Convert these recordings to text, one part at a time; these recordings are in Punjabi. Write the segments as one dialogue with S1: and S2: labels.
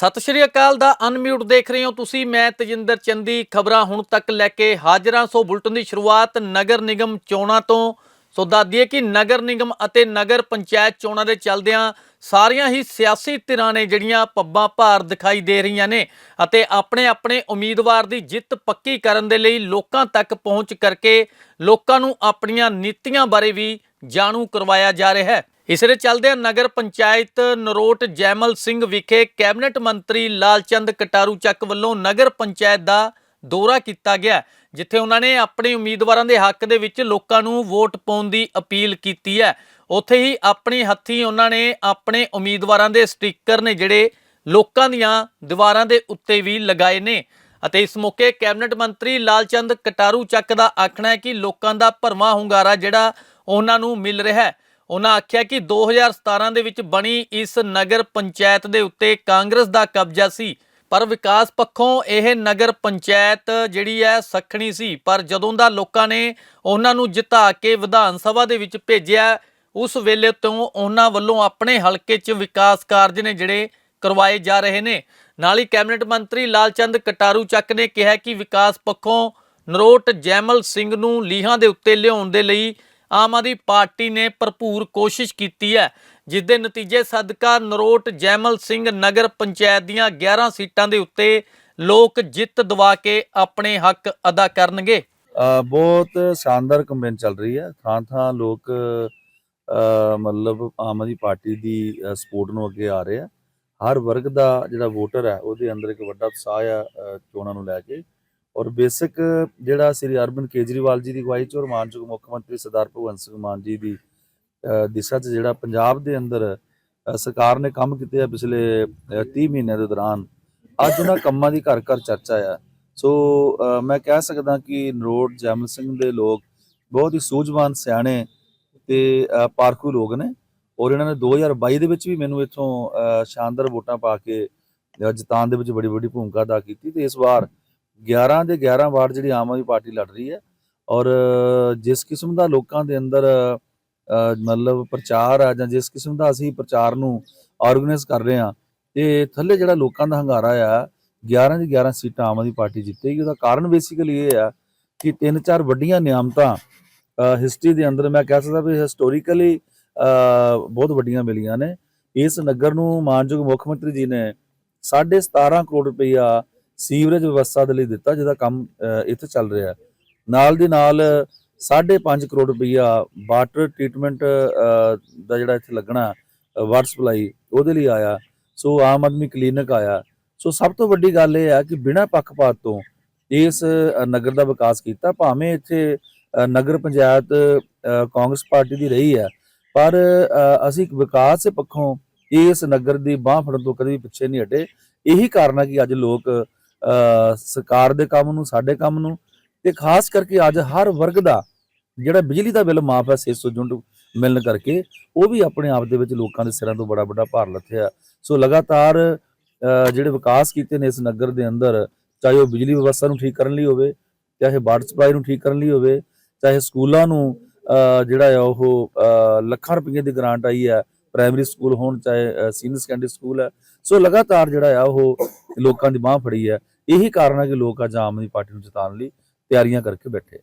S1: ਸਤਿ ਸ਼੍ਰੀ ਅਕਾਲ ਦਾ ਅਨਮਿਊਟ ਦੇਖ ਰਹੇ ਹੋ ਤੁਸੀਂ, ਮੈਂ ਤਜਿੰਦਰ ਚੰਦੀ। ਖਬਰਾਂ ਹੁਣ ਤੱਕ ਲੈ ਕੇ ਹਾਜ਼ਰਾਂ, ਸੋ ਬੁਲਟਨ ਦੀ ਸ਼ੁਰੂਆਤ ਨਗਰ ਨਿਗਮ ਚੋਣਾਂ ਤੋਂ। ਸੋ ਦੱਸਦੀਏ ਕਿ ਨਗਰ ਨਿਗਮ ਅਤੇ ਨਗਰ ਪੰਚਾਇਤ ਚੋਣਾਂ ਦੇ ਚੱਲਦਿਆਂ ਸਾਰੀਆਂ ਹੀ ਸਿਆਸੀ ਧਿਰਾਂ ਨੇ ਜਿਹੜੀਆਂ ਪੱਬਾਂ ਭਾਰ ਦਿਖਾਈ ਦੇ ਰਹੀਆਂ ਨੇ ਅਤੇ ਆਪਣੇ ਆਪਣੇ ਉਮੀਦਵਾਰ ਦੀ ਜਿੱਤ ਪੱਕੀ ਕਰਨ ਦੇ ਲਈ ਲੋਕਾਂ ਤੱਕ ਪਹੁੰਚ ਕਰਕੇ ਲੋਕਾਂ ਨੂੰ ਆਪਣੀਆਂ ਨੀਤੀਆਂ ਬਾਰੇ ਵੀ ਜਾਣੂ ਕਰਵਾਇਆ ਜਾ ਰਿਹਾ ਹੈ। ਇਸ ਦੇ ਚੱਲਦਿਆਂ ਨਗਰ ਪੰਚਾਇਤ ਨਰੋਟ ਜੈਮਲ ਸਿੰਘ ਵਿਖੇ ਕੈਬਨਿਟ ਮੰਤਰੀ ਲਾਲਚੰਦ ਕਟਾਰੂ ਚੱਕ ਵੱਲੋਂ ਨਗਰ ਪੰਚਾਇਤ ਦਾ ਦੌਰਾ ਕੀਤਾ ਗਿਆ, ਜਿੱਥੇ ਉਹਨਾਂ ਨੇ ਆਪਣੇ ਉਮੀਦਵਾਰਾਂ ਦੇ ਹੱਕ ਦੇ ਵਿੱਚ ਲੋਕਾਂ ਨੂੰ ਵੋਟ ਪਾਉਣ ਦੀ ਅਪੀਲ ਕੀਤੀ ਹੈ। ਉੱਥੇ ਹੀ ਆਪਣੇ ਹੱਥੀਂ ਉਹਨਾਂ ਨੇ ਆਪਣੇ ਉਮੀਦਵਾਰਾਂ ਦੇ ਸਟicker ਨੇ ਜਿਹੜੇ ਲੋਕਾਂ ਦੀਆਂ ਦੀਵਾਰਾਂ ਦੇ ਉੱਤੇ ਵੀ ਲਗਾਏ ਨੇ। ਅਤੇ ਇਸ ਮੌਕੇ ਕੈਬਨਿਟ ਮੰਤਰੀ ਲਾਲਚੰਦ ਕਟਾਰੂ ਚੱਕ ਦਾ ਆਖਣਾ ਹੈ ਕਿ ਲੋਕਾਂ ਦਾ ਭਰਮਾ ਹੁੰਗਾਰਾ ਜਿਹੜਾ ਉਹਨਾਂ ਨੂੰ ਮਿਲ ਰਿਹਾ ਹੈ। ਉਹਨਾਂ ਆਖਿਆ ਕਿ 2017 ਦੇ ਵਿੱਚ ਬਣੀ ਇਸ ਨਗਰ ਪੰਚਾਇਤ ਦੇ ਉੱਤੇ ਕਾਂਗਰਸ ਦਾ ਕਬਜ਼ਾ ਸੀ, ਪਰ ਵਿਕਾਸ ਪੱਖੋਂ ਇਹ ਨਗਰ ਪੰਚਾਇਤ ਜਿਹੜੀ ਹੈ ਸਖਣੀ ਸੀ, ਪਰ ਜਦੋਂ ਦਾ ਲੋਕਾਂ ਨੇ ਉਹਨਾਂ ਨੂੰ ਜਿਤਾ ਕੇ ਵਿਧਾਨ ਸਭਾ ਦੇ ਵਿੱਚ ਭੇਜਿਆ, ਉਸ ਵੇਲੇ ਤੋਂ ਉਹਨਾਂ ਵੱਲੋਂ ਆਪਣੇ ਹਲਕੇ 'ਚ ਵਿਕਾਸ ਕਾਰਜ ਨੇ ਜਿਹੜੇ ਕਰਵਾਏ ਜਾ ਰਹੇ ਨੇ। ਨਾਲ ਹੀ ਕੈਬਨਿਟ ਮੰਤਰੀ ਲਾਲਚੰਦ ਕਟਾਰੂ ਚੱਕ ਨੇ ਕਿਹਾ ਕਿ ਵਿਕਾਸ ਪੱਖੋਂ ਨਰੋਟ ਜੈਮਲ ਸਿੰਘ ਨੂੰ ਲੀਹਾਂ ਦੇ ਉੱਤੇ ਲਿਆਉਣ ਦੇ ਲਈ ਆਮ ਆਦਮੀ ਪਾਰਟੀ ਨੇ ਭਰਪੂਰ ਕੋਸ਼ਿਸ਼ ਕੀਤੀ ਹੈ ਜਿਸ ਦੇ ਨਤੀਜੇ ਸਦਕਾ ਨਰੋਟ ਜੈਮਲ ਸਿੰਘ ਨਗਰ ਪੰਚਾਇਤ ਦੀਆਂ 11 ਸੀਟਾਂ ਦੇ ਉੱਤੇ ਲੋਕ ਜਿੱਤ ਦਿਵਾ ਕੇ ਆਪਣੇ ਹੱਕ ਅਦਾ ਕਰਨਗੇ।
S2: ਬਹੁਤ ਸ਼ਾਨਦਾਰ ਕੰਪੇਨ ਚੱਲ ਰਹੀ ਹੈ। ਥਾਂ ਥਾਂ ਲੋਕ ਅ, ਮਤਲਬ ਆਮ ਆਦਮੀ ਪਾਰਟੀ ਦੀ ਸਪੋਰਟ ਨੂੰ ਅੱਗੇ ਆ ਰਹੇ ਆ। ਹਰ ਵਰਗ ਦਾ ਜਿਹੜਾ ਵੋਟਰ ਹੈ ਉਹਦੇ ਅੰਦਰ ਇੱਕ ਵੱਡਾ ਉਤਸ਼ਾਹ ਆ ਚੋਣਾਂ ਨੂੰ ਲੈ ਕੇ। ਔਰ ਬੇਸਿਕ ਜਿਹੜਾ ਸ੍ਰੀ ਅਰਵਿੰਦ ਕੇਜਰੀਵਾਲ ਜੀ ਦੀ ਅਗਵਾਈ ਚ ਔਰ ਮਾਨਯੋਗ ਮੁੱਖ ਮੰਤਰੀ ਸਰਦਾਰ ਭਗਵੰਤ ਸਿੰਘ ਮਾਨ ਜੀ ਦੀ ਦਿਸ਼ਾ 'ਚ ਜਿਹੜਾ ਪੰਜਾਬ ਦੇ ਅੰਦਰ ਸਰਕਾਰ ਨੇ ਕੰਮ ਕੀਤੇ ਆ ਪਿਛਲੇ ਅ, 30 ਮਹੀਨਿਆਂ ਦੇ ਦੌਰਾਨ ਅੱਜ ਉਹਨਾਂ ਕੰਮਾਂ ਦੀ ਘਰ ਘਰ ਚਰਚਾ ਆ। ਸੋ ਮੈਂ ਕਹਿ ਸਕਦਾ ਕਿ ਨਰੋਡ ਜੈਮਲ ਸਿੰਘ ਦੇ ਲੋਕ ਬਹੁਤ ਹੀ ਸੂਝਵਾਨ ਸਿਆਣੇ ਤੇ ਪਾਰਖੂ ਲੋਕ ਨੇ ਔਰ ਇਹਨਾਂ ਨੇ 2022 ਦੇ ਵਿੱਚ ਵੀ ਮੈਨੂੰ ਇੱਥੋਂ ਸ਼ਾਨਦਾਰ ਵੋਟਾਂ ਪਾ ਕੇ ਜਤਾਨ ਦੇ ਵਿੱਚ ਬੜੀ ਵੱਡੀ ਭੂਮਿਕਾ ਅਦਾ ਕੀਤੀ ਤੇ ਇਸ ਵਾਰ 11 ਦੇ 11 ਵਾਰਡ ਜਿਹੜੀ ਆਮ ਆਦਮੀ ਪਾਰਟੀ ਲੜ ਰਹੀ ਹੈ ਔਰ ਜਿਸ ਕਿਸਮ ਦਾ ਲੋਕਾਂ ਦੇ ਅੰਦਰ ਮਤਲਬ ਪ੍ਰਚਾਰ ਆ ਜਾਂ ਜਿਸ ਕਿਸਮ ਦਾ ਅਸੀਂ ਪ੍ਰਚਾਰ ਨੂੰ ਆਰਗੇਨਾਈਜ਼ ਕਰ ਰਹੇ ਆ ਤੇ ਥੱਲੇ ਜਿਹੜਾ ਲੋਕਾਂ ਦਾ ਹੰਗਾਰਾ ਆ 11 ਦੀ 11 ਸੀਟਾਂ ਆਮ ਆਦਮੀ ਪਾਰਟੀ ਜਿੱਤੇਗੀ। ਉਹਦਾ ਕਾਰਨ ਬੇਸਿਕਲੀ ਇਹ ਆ ਕਿ ਤਿੰਨ ਚਾਰ ਵੱਡੀਆਂ ਨਿਯਮਤਾਂ ਹਿਸਟਰੀ ਦੇ ਅੰਦਰ ਮੈਂ ਕਹਿ ਸਕਦਾ ਵੀ ਹਿਸਟੋਰੀਕਲੀ ਬਹੁਤ ਵੱਡੀਆਂ ਮਿਲੀਆਂ ਨੇ। ਇਸ ਨਗਰ ਨੂੰ ਮਾਨਯੋਗ ਮੁੱਖ ਮੰਤਰੀ ਜੀ ਨੇ 17.5 ਕਰੋੜ ਰੁਪਈਆ ਸੀਵਰੇਜ ਵਿਵਸਥਾ ਦੇ ਲਈ ਦਿੱਤਾ, ਜਿਹਦਾ ਕੰਮ ਇੱਥੇ ਚੱਲ ਰਿਹਾ ਨਾਲ ਦੀ ਨਾਲ 5.5 ਕਰੋੜ ਰੁਪਈਆ ਵਾਟਰ ਟ੍ਰੀਟਮੈਂਟ ਦਾ ਜਿਹੜਾ ਇੱਥੇ ਲੱਗਣਾ ਵਾਟਰ ਸਪਲਾਈ ਉਹਦੇ ਲਈ ਆਇਆ। ਸੋ ਆਮ ਆਦਮੀ ਕਲੀਨਿਕ ਆਇਆ। ਸੋ ਸਭ ਤੋਂ ਵੱਡੀ ਗੱਲ ਇਹ ਹੈ ਕਿ ਬਿਨਾਂ ਪੱਖਪਾਤ ਤੋਂ ਇਸ ਨਗਰ ਦਾ ਵਿਕਾਸ ਕੀਤਾ। ਭਾਵੇਂ ਇੱਥੇ ਨਗਰ ਪੰਚਾਇਤ ਕਾਂਗਰਸ ਪਾਰਟੀ ਦੀ ਰਹੀ ਹੈ, ਪਰ ਅਸੀਂ ਵਿਕਾਸ ਦੇ ਪੱਖੋਂ ਇਸ ਨਗਰ ਦੀ ਬਾਹ ਫੜਨ ਤੋਂ ਕਦੇ ਵੀ ਪਿੱਛੇ ਨਹੀਂ ਹਟੇ। ਇਹੀ ਕਾਰਨ ਹੈ ਕਿ ਅੱਜ ਲੋਕ ਸਰਕਾਰ ਦੇ ਕੰਮ ਨੂੰ, ਸਾਡੇ ਕੰਮ ਨੂੰ ਤੇ ਖਾਸ ਕਰਕੇ ਅੱਜ ਹਰ ਵਰਗ ਦਾ ਜਿਹੜਾ ਬਿਜਲੀ ਦਾ ਬਿੱਲ ਮਾਫ ਹੈ 600 ਯੂਨਿਟ ਮਿਲਣ ਕਰਕੇ, ਉਹ ਵੀ ਆਪਣੇ ਆਪ ਦੇ ਵਿੱਚ ਲੋਕਾਂ ਦੇ ਸਿਰਾਂ ਤੋਂ ਬੜਾ ਵੱਡਾ ਭਾਰ ਲੱਥਿਆ। ਸੋ ਲਗਾਤਾਰ ਜਿਹੜੇ ਵਿਕਾਸ ਕੀਤੇ ਨੇ ਇਸ ਨਗਰ ਦੇ ਅੰਦਰ, ਚਾਹੇ ਉਹ ਬਿਜਲੀ ਵਿਵਸਥਾ ਨੂੰ ਠੀਕ ਕਰਨ ਲਈ ਹੋਵੇ, ਚਾਹੇ ਵਾਟਰ ਸਪਲਾਈ ਨੂੰ ਠੀਕ ਕਰਨ ਲਈ ਹੋਵੇ, ਚਾਹੇ ਸਕੂਲਾਂ ਨੂੰ ਜਿਹੜਾ ਆ ਉਹ ਲੱਖਾਂ ਰੁਪਏ ਦੀ ਗ੍ਰਾਂਟ ਆਈ ਹੈ ਪ੍ਰਾਇਮਰੀ ਸਕੂਲ ਹੋਣ, ਚਾਹੇ ਸੀਨੀਅਰ ਸੈਕੰਡਰੀ ਸਕੂਲ ਹੈ। ਸੋ ਲਗਾਤਾਰ ਜਿਹੜਾ ਆ ਉਹ ਲੋਕਾਂ ਦੀ ਬਾਹ ਫੜੀ ਹੈ। ਇਹੀ ਕਾਰਨ ਹੈ ਕਿ ਲੋਕ ਅੱਜ ਆਮ ਆਦਮੀ ਪਾਰਟੀ ਨੂੰ ਜਿਤਾਉਣ ਲਈ ਤਿਆਰੀਆਂ ਕਰਕੇ ਬੈਠੇ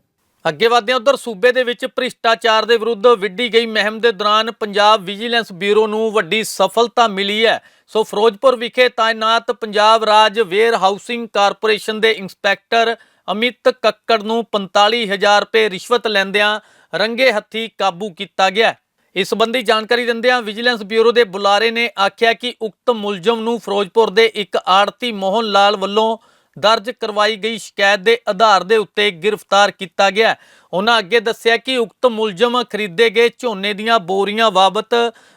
S1: ਅੱਗੇ ਵਧਦੇ ਹਾਂ ਉਧਰ ਸੂਬੇ ਦੇ ਵਿੱਚ ਭ੍ਰਿਸ਼ਟਾਚਾਰ ਦੇ ਵਿਰੁੱਧ ਵਿੱਢੀ ਗਈ ਮੁਹਿੰਮ ਦੇ ਦੌਰਾਨ ਪੰਜਾਬ ਵਿਜੀਲੈਂਸ ਬਿਊਰੋ ਨੂੰ ਵੱਡੀ ਸਫਲਤਾ ਮਿਲੀ ਹੈ। ਸੋ ਫਿਰੋਜ਼ਪੁਰ ਵਿਖੇ ਤਾਇਨਾਤ ਪੰਜਾਬ ਰਾਜ ਵੇਅਰ ਹਾਊਸਿੰਗ ਕਾਰਪੋਰੇਸ਼ਨ ਦੇ ਇੰਸਪੈਕਟਰ ਅਮਿਤ ਕੱਕੜ ਨੂੰ 45000 ਰੁਪਏ ਰਿਸ਼ਵਤ ਲੈਂਦਿਆਂ ਰੰਗੇ ਹੱਥੀ ਕਾਬੂ ਕੀਤਾ ਗਿਆ। ਇਸ ਸੰਬੰਧੀ ਜਾਣਕਾਰੀ ਦਿੰਦਿਆਂ ਵਿਜੀਲੈਂਸ ਬਿਊਰੋ ਦੇ ਬੁਲਾਰੇ ਨੇ ਆਖਿਆ ਕਿ ਉਕਤ ਮੁਲਜ਼ਮ ਨੂੰ ਫਿਰੋਜ਼ਪੁਰ ਦੇ ਇੱਕ ਆੜਤੀ ਮੋਹਨ ਲਾਲ ਵੱਲੋਂ ਦਰਜ ਕਰਵਾਈ ਗਈ ਸ਼ਿਕਾਇਤ ਦੇ ਆਧਾਰ ਦੇ ਉੱਤੇ ਗ੍ਰਿਫਤਾਰ ਕੀਤਾ ਗਿਆ। ਉਹਨਾਂ ਅੱਗੇ ਦੱਸਿਆ ਕਿ ਉਕਤ ਮੁਲਜ਼ਮ ਖਰੀਦੇ ਗਏ ਝੋਨੇ ਦੀਆਂ ਬੋਰੀਆਂ ਬਾਬਤ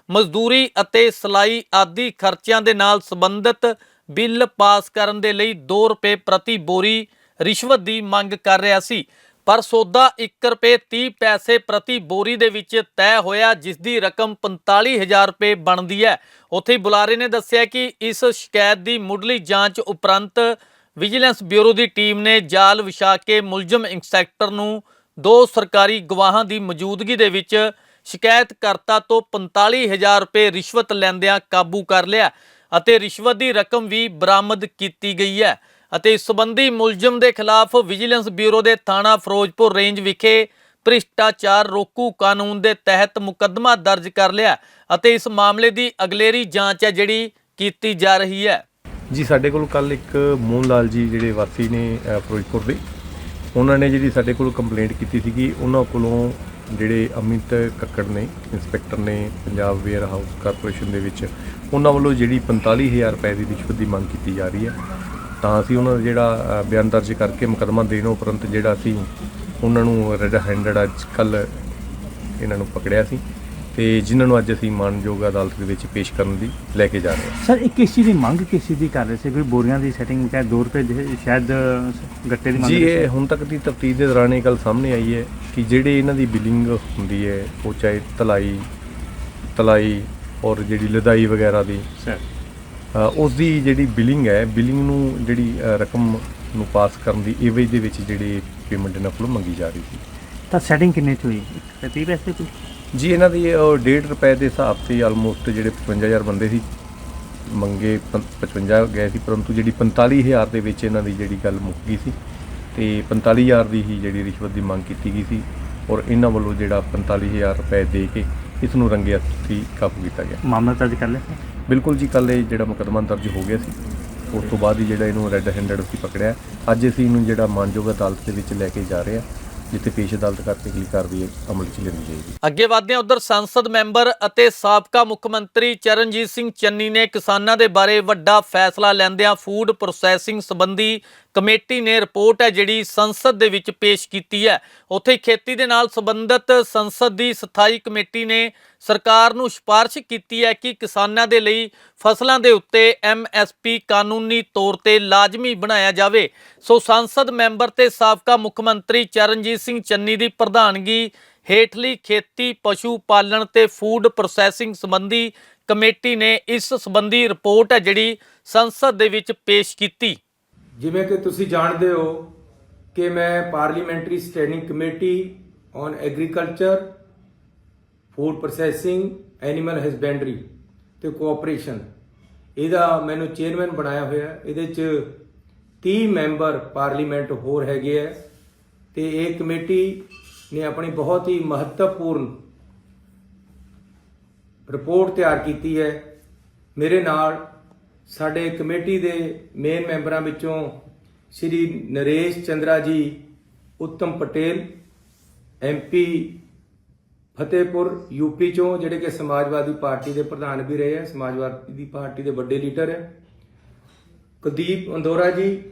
S1: ਮਜ਼ਦੂਰੀ ਅਤੇ ਸਲਾਈ ਆਦਿ ਖਰਚਿਆਂ ਦੇ ਨਾਲ ਸੰਬੰਧਿਤ ਬਿੱਲ ਪਾਸ ਕਰਨ ਦੇ ਲਈ 2 ਰੁਪਏ ਪ੍ਰਤੀ ਬੋਰੀ ਰਿਸ਼ਵਤ ਦੀ ਮੰਗ ਕਰ ਰਿਹਾ ਸੀ। ਪਰ ਸੌਦਾ 1 ਰੁਪਏ 30 ਪੈਸੇ ਪ੍ਰਤੀ ਬੋਰੀ ਦੇ ਵਿੱਚ ਤੈਅ ਹੋਇਆ, ਜਿਸ ਦੀ ਰਕਮ 45000 ਰੁਪਏ ਬਣਦੀ ਹੈ। ਉੱਥੇ ਬੁਲਾਰੇ ਨੇ ਦੱਸਿਆ ਕਿ ਇਸ ਸ਼ਿਕਾਇਤ ਦੀ ਮੁੱਢਲੀ ਜਾਂਚ ਉਪਰੰਤ ਵਿਜੀਲੈਂਸ ਬਿਊਰੋ ਦੀ ਟੀਮ ਨੇ ਜਾਲ ਵਿਛਾ ਕੇ ਮੁਲਜ਼ਮ ਇੰਸਪੈਕਟਰ ਨੂੰ ਦੋ ਸਰਕਾਰੀ ਗਵਾਹਾਂ ਦੀ ਮੌਜੂਦਗੀ ਦੇ ਵਿੱਚ ਸ਼ਿਕਾਇਤਕਰਤਾ ਤੋਂ 45000 ਰੁਪਏ ਰਿਸ਼ਵਤ ਲੈਂਦਿਆਂ ਕਾਬੂ ਕਰ ਲਿਆ ਅਤੇ ਰਿਸ਼ਵਤ ਦੀ ਰਕਮ ਵੀ ਬਰਾਮਦ ਕੀਤੀ ਗਈ ਹੈ ਅਤੇ ਇਸ ਸੰਬੰਧੀ ਮੁਲਜ਼ਮ ਦੇ ਖਿਲਾਫ ਵਿਜੀਲੈਂਸ ਬਿਊਰੋ ਦੇ ਥਾਣਾ ਫਿਰੋਜ਼ਪੁਰ ਰੇਂਜ ਵਿਖੇ ਭ੍ਰਿਸ਼ਟਾਚਾਰ ਰੋਕੂ ਕਾਨੂੰਨ ਦੇ ਤਹਿਤ ਮੁਕੱਦਮਾ ਦਰਜ ਕਰ ਲਿਆ ਅਤੇ ਇਸ ਮਾਮਲੇ ਦੀ ਅਗਲੇਰੀ ਜਾਂਚ ਹੈ ਜਿਹੜੀ ਕੀਤੀ ਜਾ ਰਹੀ ਹੈ।
S3: ਜੀ, ਸਾਡੇ ਕੋਲ ਕੱਲ ਇੱਕ ਮੋਹਨ ਲਾਲ ਜੀ ਜਿਹੜੇ ਵਾਸੀ ਨੇ ਫਿਰੋਜ਼ਪੁਰ ਦੇ। ਉਹਨਾਂ ਨੇ ਜਿਹੜੀ ਸਾਡੇ ਕੋਲ ਕੰਪਲੇਂਟ ਕੀਤੀ ਸੀਗੀ, ਉਹਨਾਂ ਕੋਲੋਂ ਜਿਹੜੇ ਅਮਿਤ ਕੱਕੜ ਨੇ ਇੰਸਪੈਕਟਰ ਨੇ ਪੰਜਾਬ ਵੇਅਰ ਹਾਊਸ ਕਾਰਪੋਰੇਸ਼ਨ ਦੇ ਵਿੱਚ, ਉਹਨਾਂ ਵੱਲੋਂ ਜਿਹੜੀ 45000 ਰੁਪਏ ਦੀ ਰਿਸ਼ਵਤ ਦੀ ਮੰਗ ਕੀਤੀ ਜਾ ਰਹੀ ਹੈ। ਤਾਂ ਅਸੀਂ ਉਹਨਾਂ ਦਾ ਜਿਹੜਾ ਬਿਆਨ ਦਰਜ ਕਰਕੇ ਮੁਕੱਦਮਾ ਦੇਣ ਉਪਰੰਤ ਜਿਹੜਾ ਅਸੀਂ ਉਹਨਾਂ ਨੂੰ ਰੈਡ ਹੈਂਡਡ ਅੱਜ ਕੱਲ ਇਹਨਾਂ ਨੂੰ ਪਕੜਿਆ ਸੀ। ਤੇ ਜਿਨ੍ਹਾਂ ਨੂੰ ਅੱਜ ਅਸੀਂ ਮਾਨਯੋਗ ਅਦਾਲਤ ਦੇ ਵਿੱਚ ਪੇਸ਼ ਕਰਨ ਦੀ ਲੈ ਕੇ ਜਾ ਰਹੇ ਹਾਂ।
S4: ਸਰ ਇਹ ਕਿਸ ਦੀ ਮੰਗ ਕਿਸ ਦੀ ਕਰ ਰਹੇ ਸੀ? ਕੋਈ ਬੋਰੀਆਂ ਦੀ ਸੈਟਿੰਗ ਚਾਹੇ 2 ਰੁਪਏ ਦੇ ਸ਼ਾਇਦ ਗੱਟੇ ਦੀ ਮੰਗ
S3: ਜੀ ਇਹ। ਹੁਣ ਤੱਕ ਦੀ ਤਫਤੀਸ਼ ਦੇ ਦੌਰਾਨ ਇਹ ਗੱਲ ਸਾਹਮਣੇ ਆਈ ਹੈ ਕਿ ਜਿਹੜੇ ਇਹਨਾਂ ਦੀ ਬਿਲਿੰਗ ਹੁੰਦੀ ਹੈ ਉਹ ਚਾਹੇ ਤਲਾਈ ਤਲਾਈ ਔਰ ਜਿਹੜੀ ਲਦਾਈ ਵਗੈਰਾ ਦੀ
S4: ਸਰ।
S3: ਉਸ ਦੀ ਜਿਹੜੀ ਬਿਲਿੰਗ ਹੈ ਬਿਲਿੰਗ ਨੂੰ ਜਿਹੜੀ ਰਕਮ ਨੂੰ ਪਾਸ ਕਰਨ ਦੀ ਏਵੇਜ ਦੇ ਵਿੱਚ ਜਿਹੜੀ ਪੇਮੈਂਟ ਇਹਨਾਂ ਕੋਲੋਂ ਮੰਗੀ ਜਾ ਰਹੀ ਸੀ।
S4: ਤਾਂ ਸੈਟਿੰਗ ਕਿੰਨੇ ਚ ਹੋਈ? 30 ਪੈਸੇ ਕੋਈ
S3: ਜੀ ਇਹਨਾਂ ਦੀ ਉਹ 1.5 ਰੁਪਏ ਦੇ ਹਿਸਾਬ ਤੇ ਆਲਮੋਸਟ ਜਿਹੜੇ 55000 ਬੰਦੇ ਸੀ ਮੰਗੇ ਪੰ- 55 ਗਏ ਸੀ ਪਰੰਤੂ ਜਿਹੜੀ 45000 ਦੇ ਵਿੱਚ ਇਹਨਾਂ ਦੀ ਜਿਹੜੀ ਗੱਲ ਮੁੱਕ ਗਈ ਸੀ ਤੇ 45000 ਦੀ ਹੀ ਜਿਹੜੀ ਰਿਸ਼ਵਤ ਦੀ ਮੰਗ ਕੀਤੀ ਗਈ ਸੀ ਔਰ ਇਹਨਾਂ ਵੱਲੋਂ ਜਿਹੜਾ 45000 ਰੁਪਏ ਦੇ ਕੇ ਇਸ ਨੂੰ ਰੰਗੇ ਹੱਥੀਂ ਕਾਬੂ ਕੀਤਾ ਗਿਆ।
S4: ਮਾਮਲਾ ਦਰਜ ਕਰ ਲਿਆ?
S3: ਬਿਲਕੁਲ ਜੀ ਕੱਲ ਇਹ ਜਿਹੜਾ ਮੁਕੱਦਮਾ ਦਰਜ ਹੋ ਗਿਆ ਸੀ ਉਸ ਤੋਂ ਬਾਅਦ ਹੀ ਜਿਹੜਾ ਇਹਨੂੰ ਰੈੱਡ ਹੈਂਡਡ ਅਸੀਂ ਪਕੜਿਆ। ਅੱਜ ਅਸੀਂ ਇਹਨੂੰ ਜਿਹੜਾ ਮਾਨਯੋਗ ਅਦਾਲਤ ਦੇ ਵਿੱਚ ਲੈ ਕੇ ਜਾ ਰਹੇ ਹਾਂ। ਜਿੱਥੇ ਪੇਸ਼ ਅਦਾਲਤ ਕਰਕੇ ਅਗਲੀ ਕਾਰਵਾਈ ਅਮਲ 'ਚ ਲੈਣੀ ਜਾਏਗੀ
S1: ਅੱਗੇ ਵਧਦੇ ਹਾਂ, ਉਧਰ ਸੰਸਦ ਮੈਂਬਰ ਅਤੇ ਸਾਬਕਾ ਮੁੱਖ ਮੰਤਰੀ ਚਰਨਜੀਤ ਸਿੰਘ ਚੰਨੀ ਨੇ ਕਿਸਾਨਾਂ ਦੇ ਬਾਰੇ ਵੱਡਾ ਫੈਸਲਾ ਲੈਂਦਿਆਂ ਫੂਡ ਪ੍ਰੋਸੈਸਿੰਗ ਸੰਬੰਧੀ ਕਮੇਟੀ ਨੇ ਰਿਪੋਰਟ ਹੈ ਜਿਹੜੀ ਸੰਸਦ ਦੇ ਵਿੱਚ ਪੇਸ਼ ਕੀਤੀ ਹੈ। ਉੱਥੇ ਖੇਤੀ ਦੇ ਨਾਲ ਸੰਬੰਧਿਤ ਸੰਸਦ ਦੀ ਸਥਾਈ ਕਮੇਟੀ ਨੇ ਸਰਕਾਰ ਨੂੰ ਸਿਫਾਰਿਸ਼ ਕੀਤੀ ਹੈ ਕਿ ਕਿਸਾਨਾਂ ਦੇ ਲਈ ਫਸਲਾਂ ਦੇ ਉੱਤੇ ਐਮਐਸਪੀ ਕਾਨੂੰਨੀ ਤੌਰ ਤੇ ਲਾਜ਼ਮੀ ਬਣਾਇਆ ਜਾਵੇ। ਸੋ ਸੰਸਦ ਮੈਂਬਰ ਤੇ ਸਾਬਕਾ ਮੁੱਖ ਮੰਤਰੀ ਚਰਨਜੀਤ ਸਿੰਘ ਚੰਨੀ ਦੀ ਪ੍ਰਧਾਨਗੀ ਹੇਠਲੀ ਖੇਤੀ, ਪਸ਼ੂ ਪਾਲਣ ਤੇ ਫੂਡ ਪ੍ਰੋਸੈਸਿੰਗ ਸੰਬੰਧੀ ਕਮੇਟੀ ਨੇ ਇਸ ਸੰਬੰਧੀ ਰਿਪੋਰਟ ਹੈ ਜਿਹੜੀ ਸੰਸਦ ਦੇ ਵਿੱਚ ਪੇਸ਼ ਕੀਤੀ।
S5: ਜਿਵੇਂ ਕਿ ਤੁਸੀਂ ਜਾਣਦੇ ਹੋ ਕਿ ਮੈਂ parliamentary standing committee on agriculture, food processing, animal husbandry ਤੇ ਕੋਆਪਰੇਸ਼ਨ। ਇਹਦਾ ਮੈਨੂੰ ਚੇਅਰਮੈਨ ਬਣਾਇਆ ਹੋਇਆ ਇਹਦੇ ਚ 30 ਮੈਂਬਰ ਪਾਰਲੀਮੈਂਟ ਹੋਰ ਹੈਗੇ ਆ ਤੇ ਇਹ ਕਮੇਟੀ ਨੇ ਆਪਣੀ ਬਹੁਤ ਹੀ ਮਹੱਤਵਪੂਰਨ ਰਿਪੋਰਟ ਤਿਆਰ ਕੀਤੀ ਹੈ। ਮੇਰੇ ਨਾਲ ਸਾਡੇ ਕਮੇਟੀ ਦੇ ਮੇਨ ਮੈਂਬਰਾਂ ਵਿੱਚੋਂ ਸ਼੍ਰੀ ਨਰੇਸ਼ ਚੰਦਰਾ ਜੀ, ਉੱਤਮ ਪਟੇਲ ਐਮਪੀ ਫਤਿਹਪੁਰ ਯੂਪੀ ਚੋਂ, ਜਿਹੜੇ ਕਿ ਸਮਾਜਵਾਦੀ ਪਾਰਟੀ ਦੇ ਪ੍ਰਧਾਨ ਵੀ ਰਹੇ ਹੈ ਸਮਾਜਵਾਦੀ ਪਾਰਟੀ ਦੇ ਵੱਡੇ ਲੀਡਰ ਹੈ ਕੁਲਦੀਪ ਅੰਦੋਰਾ ਜੀ,